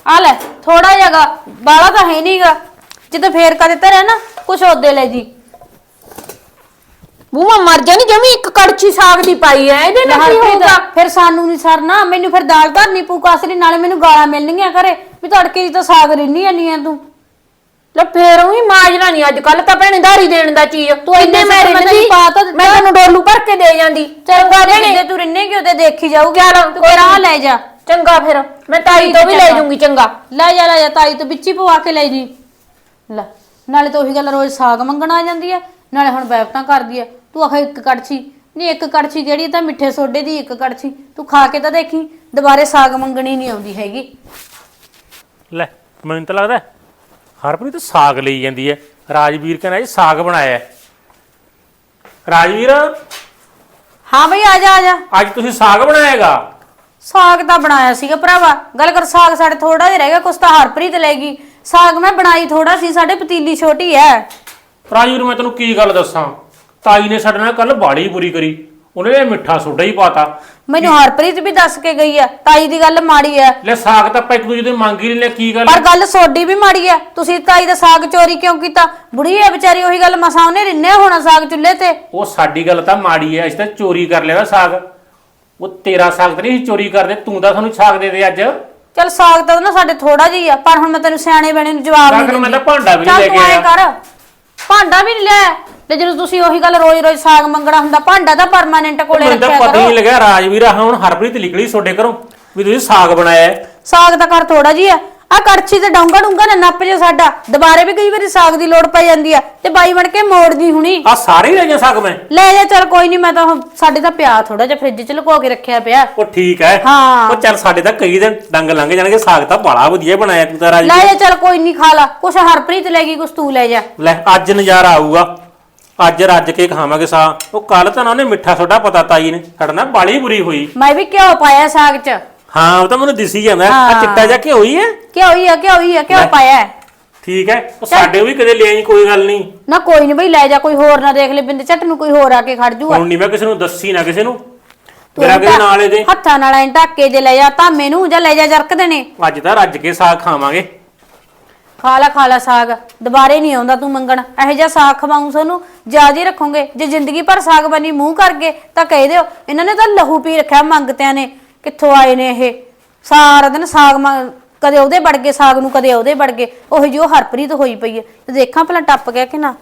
ਆ ਲੈ ਥੋੜਾ ਜਿਹਾਗਾ ਬਾਲਾ ਤਾਂ ਹੈ ਨਹੀਂਗਾ ਜਦੋਂ ਫੇਰ ਕਦੇ ਧਰਿਆ ਨਾ ਕੁਛ ਉਹਦੇ ਲੈ ਜੀ।
ਬੂਮਾ ਮਰ ਜਾਣੀ ਜਮੀ ਇੱਕ ਕੜਛੀ ਸਾਗ ਦੀ ਪਾਈ ਐ ਇਹਦੇ ਨਾਲ ਕੀ ਹੋਊਗਾ?
ਫਿਰ ਸਾਨੂੰ ਨਹੀਂ ਸਰਨਾ ਮੈਨੂੰ ਫਿਰ ਦਾਲ ਧਰਨੀ ਪੂ ਕਾਸਰੀ ਨਾਲੇ ਮੈਨੂੰ ਗਾਲਾਂ ਮਿਲਣਗੀਆਂ ਘਰੇ ਵੀ ਤੜਕੇ ਦੀ ਤਾਂ ਸਾਗ ਰਿੰਨੀ ਜਾਂਦੀ ਆ ਤੂੰ।
ਲੈ ਫੇਰ ਉਹੀ ਮਾਜਣਾ ਨਹੀਂ ਅੱਜ ਕੱਲ ਤਾਂ ਭੈਣੇ ਧਾਰੀ ਦੇਣ ਦਾ ਚੀਜ਼ ਤੂੰ ਇੰਨੇ ਮੈਂ
ਸਿਰ
ਰਿੰਨਦੀ
ਪਾ ਤਾਂ ਦਿੱਤਾ।
ਮੈਂ ਤੈਨੂੰ ਡੋਲੂ ਭਰ ਕੇ ਦੇ ਜਾਂਦੀ। ਚੰਗਾ
ਜੇ
ਭੈਣੇ
ਤੂੰ ਰਿੰਨੇ ਕਿ ਉਹਦੇ ਦੇਖੀ ਜਾਊਗੀ।
ਚੱਲ,
ਤੂੰ ਰਾਹ ਲੈ ਜਾ।
ਚੰਗਾ ਫਿਰ ਮੈਂ ਤਾਈ ਤੋਂ ਵੀ ਲੈ ਜੂੰਗੀ ਚੰਗਾ।
ਲੈ ਜਾ ਲੈ ਜਾ ਤਾਈ ਤੋਂ ਵਿੱਚੀ ਪਵਾ ਕੇ ਲੈ ਜੀ। ਲੈ ਨਾਲੇ ਤਾਂ ਉਹੀ ਗੱਲ ਰੋਜ਼ ਸਾਗ ਮੰਗਣ ਆ ਜਾਂਦੀ ਹੈ ਨਾਲੇ ਹੁਣ ਬੈਵਟਾਂ ਕਰਦੀ ਹੈ ਤੂੰ ਆਖੇ ਇੱਕ ਕੜਛੀ ਨਹੀਂ ਇੱਕ ਕੜਛੀ ਜਿਹੜੀ ਤਾਂ ਮਿੱਠੇ ਸੋਡੇ ਦੀ ਇੱਕ ਕੜਛੀ। ਤੂੰ ਖਾ ਕੇ ਤਾਂ ਦੇਖੀ ਦੁਬਾਰੇ ਸਾਗ ਮੰਗਣੀ ਨਹੀਂ ਆਉਂਦੀ ਹੈਗੀ।
ਲੈ ਮੈਨੂੰ ਤਾਂ ਲੱਗਦਾ ਹਰਪ੍ਰੀਤ ਸਾਗ ਲਈ ਜਾਂਦੀ ਹੈ ਰਾਜਵੀਰ ਕਹਿੰਦਾ ਜੀ ਸਾਗ ਬਣਾਇਆ ਹੈ। ਰਾਜਵੀਰ?
ਹਾਂ ਬਈ ਆ ਜਾ ਆ ਜਾ।
ਅੱਜ ਤੁਸੀਂ ਸਾਗ ਬਣਾਏਗਾ
ਸਾਗ ਤਾਂ ਬਣਾਇਆ ਸੀਗਾ ਭਰਾਵਾ। ਗੱਲ ਕਰ ਸਾਗ ਸਾਡੇ ਥੋੜਾ ਜਿਹਾ ਰਹਿ ਗਿਆ ਕੁਛ ਤਾਂ ਹਰਪ੍ਰੀਤ ਲੈ ਗਈ। ਸਾਗ ਮੈਂ ਬਣਾਈ ਥੋੜਾ ਸੀ ਸਾਡੇ ਪਤੀਲੀ ਛੋਟੀ ਐ।
ਰਾਜਵੀਰ ਮੈਂ ਤੈਨੂੰ ਕੀ ਗੱਲ ਦੱਸਾਂ? ਤਾਈ ਨੇ ਸਾਡੇ ਨਾਲ ਕੱਲ ਬਾੜੀ ਬੁਰੀ ਕਰੀ। ਉਹਨੇ ਇਹ ਮਿੱਠਾ ਸੋਡਾ ਹੀ ਪਾਤਾ।
ਮੈਨੂੰ ਹਰਪ੍ਰੀਤ ਵੀ ਦੱਸ ਕੇ ਗਈ ਐ ਤਾਈ ਦੀ ਗੱਲ ਮਾੜੀ ਐ।
ਲੈ ਸਾਗ ਤਾਂ ਆਪਾਂ ਇੱਕ ਦੂਜੇ ਦੇ ਮੰਗ ਹੀ ਲੈਨੇ ਕੀ ਗੱਲ
ਪਰ ਗੱਲ ਸੋਡੀ ਵੀ ਮਾੜੀ ਐ। ਤੁਸੀਂ ਤਾਈ ਦਾ ਸਾਗ ਚੋਰੀ ਕਿਉਂ ਕੀਤਾ? ਬੁੜੀ ਐ ਵਿਚਾਰੀ ਉਹੀ ਗੱਲ ਮਸਾਂ ਉਹਨੇ ਰਿੰਨਿਆ ਹੋਣਾ ਸਾਗ ਚੁੱਲ੍ਹੇ ਤੇ।
ਉਹ ਸਾਡੀ ਗੱਲ ਤਾਂ ਮਾੜੀ ਹੈ ਅਸੀਂ ਤਾਂ ਚੋਰੀ ਕਰ ਲਿਆ ਸਾਗ। ਉਹ ਤੇਰਾ ਸਾਗ ਤਾਂ ਨਹੀਂ ਚੋਰੀ ਕਰਦੇ ਤੂੰ ਤਾਂ ਸਾਨੂੰ ਸਾਗ ਦੇ ਦੇ ਅੱਜ।
ਚਲ ਸਾਗ ਤਾਂ ਨਾ ਸਾਡੇ ਥੋੜਾ ਜਿਹਾ ਪਰ ਹੁਣ ਮੈਂ ਤੈਨੂੰ ਸਿਆਣੇ ਬਣੇ ਨੂੰ ਜਵਾਬ ਨਹੀਂ
ਆਖਰ ਮੈਂ ਤਾਂ ਭਾਂਡਾ ਵੀ ਨਹੀਂ ਲੈ ਕੇ ਆਇਆ।
ਕਰ ਭਾਂਡਾ ਵੀ ਨਹੀਂ ਲਿਆ। ਤੇ ਜਦੋਂ ਤੁਸੀਂ ਉਹੀ ਗੱਲ ਰੋਜ਼-ਰੋਜ਼ ਸਾਗ ਮੰਗਣਾ ਹੁੰਦਾ ਭਾਂਡਾ ਤਾਂ ਪਰਮਾਨੈਂਟ ਕੋਲੇ
ਮੈਨੂੰ ਤਾਂ
ਰੱਖਿਆ
ਪਤਾ ਹੀ
ਕਰੋ।
ਲੱਗਿਆ ਰਾਜਵੀਰ ਹੁਣ ਹਰਪ੍ਰੀਤ ਨਿਕਲੀ ਤੁਹਾਡੇ ਘਰੋਂ ਵੀ ਤੁਸੀਂ ਸਾਗ ਬਣਾਇਆ।
ਸਾਗ ਤਾਂ ਕਰ ਥੋੜਾ ਜੀ ਆ ਕੜਛੀ ਤੇ ਡੌਂਗਾ ਡੂੰਗਾ ਨਾ ਨੱਪ ਜੇ ਸਾਡਾ। ਦੁਬਾਰੇ ਵੀ ਕਈ ਵਾਰੀ ਸਾਗ ਦੀ ਲੋੜ ਪੈ ਜਾਂਦੀ ਆ। ਤੇ ਬਾਈ ਬਣ ਕੇ ਮੋੜਦੀ ਹੁਣੀ।
ਆ ਸਾਰੇ ਹੀ ਲੈ ਜਾ ਸਾਗ ਮੈਂ?
ਲੈ ਜਾ ਚਲ ਕੋਈ ਨਹੀਂ ਮੈਂ ਤਾਂ ਹੁਣ- ਸਾਡੇ ਤਾਂ ਪਿਆ ਥੋੜਾ ਜਿਹਾ ਫ੍ਰਿਜ 'ਚ ਲੁਕੋ ਕੇ ਰੱਖਿਆ ਪਿਆ।
ਉਹ ਠੀਕ ਹੈ
ਹਾਂ।
ਉਹ ਚੱਲ ਸਾਡੇ ਤਾਂ ਕਈ ਦਿਨ ਡੰਗ ਲੰਘ ਜਾਣਗੇ ਸਾਗ ਤਾਂ ਬੜਾ ਵਧੀਆ ਬਣਾਇਆ ਤੂੰ ਤਾਂ
ਲੈ
ਰਾਜਵੀਰ
ਜਾ ਚਲ ਕੋਈ ਨਹੀਂ ਖਾ ਲਾ। ਕੁਛ ਹਰਪ੍ਰੀਤ ਲੈ ਗਈ ਕੁਛ ਤੂੰ ਲੈ ਜਾ।
ਲੈ ਅੱਜ ਨਜ਼ਾਰਾ ਆਊਗਾ। ਅੱਜ ਰੱਜ ਕੇ ਖਾਵਾਂਗੇ ਸਾਗ। ਉਹ ਕੱਲ ਤਾਂ ਨਾ ਉਹਨੇ ਮਿੱਠਾ ਸੋਡਾ ਪਤਾ ਤਾਈ ਨੇ। ਸਾਡੇ ਬਾਲੀ ਬੁਰੀ ਹੋਈ।
ਮੈਂ ਵੀ ਘਿਓ ਪਾਇਆ ਸਾਗ 'ਚ।
ਹਾਂ ਉਹ ਤਾਂ ਮੈਨੂੰ ਦਿਸੀ ਜਾਂਦਾ ਆ
ਹਾਂ।
ਚਿੱਟਾ ਜਿਹਾ ਘਿਓ ਹੀ ਹੈ।
ਘਿਓ ਹੀ ਆ ਘਿਓ ਹੀ ਆ
ਲੈ।
ਪਾਇਆ ਹੈ।
ਠੀਕ ਹੈ ਉਹ ਸਾਡੇ ਵੀ ਕਦੇ ਲਿਆਈ ਕੋਈ ਗੱਲ ਨਹੀਂ।
ਨਾ ਕੋਈ ਨਹੀਂ ਬਈ ਲੈ ਜਾ ਕੋਈ ਹੋਰ ਨਾ ਦੇਖ ਲੈ ਬਿੰਦੇ ਝੱਟ ਨੂੰ ਕੋਈ ਹੋਰ ਆ ਕੇ ਖੜ ਜੂਗਾ।
ਹੁਣ ਨਹੀਂ ਮੈਂ ਕਿਸੇ ਨੂੰ ਦੱਸੀ ਨਾ ਕਿਸੇ ਨੂੰ। ਮੇਰਾ ਕਿਸੇ ਨਾਲ ਇਹਦੇ
ਹੱਥਾਂ ਨਾਲ ਐਂ ਢੱਕੇ ਜੇ ਲੈ ਜਾ ਧਾਮੇ ਨੂੰ ਜਾਂ ਲੈ ਜਾ ਜਰਕ ਦੇਣੇ।
ਅੱਜ ਤਾਂ ਰੱਜ ਕੇ ਸਾਗ ਖਾਵਾਂਗੇ।
ਖਾ ਲਾ ਖਾ ਲਾ ਸਾਗ। ਦੁਬਾਰੇ ਨਹੀਂ ਆਉਂਦਾ ਤੂੰ ਮੰਗਣ। ਇਹੋ ਜਿਹਾ ਸਾਗ ਖਵਾਉਂ ਸਾਨੂੰ ਹੀ ਰੱਖੋਗੇ। ਜੇ ਜ਼ਿੰਦਗੀ ਭਰ ਸਾਗ ਬਣੀ ਮੂੰਹ ਕਰਕੇ ਤਾਂ ਕਹਿ ਦਿਓ। ਇਹਨਾਂ ਨੇ ਤਾਂ ਲਹੂ ਪੀ ਰੱਖਿਆ ਮੰਗਤਿਆਂ ਨੇ। ਕਿੱਥੋਂ ਆਏ ਨੇ ਇਹ? ਸਾਰਾ ਦਿਨ ਸਾਗ ਮੰਗ- ਕਦੇ ਉਹਦੇ ਵੜ ਗਏ, ਸਾਗ ਨੂੰ ਕਦੇ ਉਹਦੇ ਵੜ ਗਏ। ਉਹੀ ਉਹ ਹਰਪ੍ਰੀਤ ਹੋਈ ਪਈ ਹੈ। ਤੇ ਦੇਖਾਂ ਭਲਾ ਟੱਪ ਗਿਆ ਕਿ ਨਾ।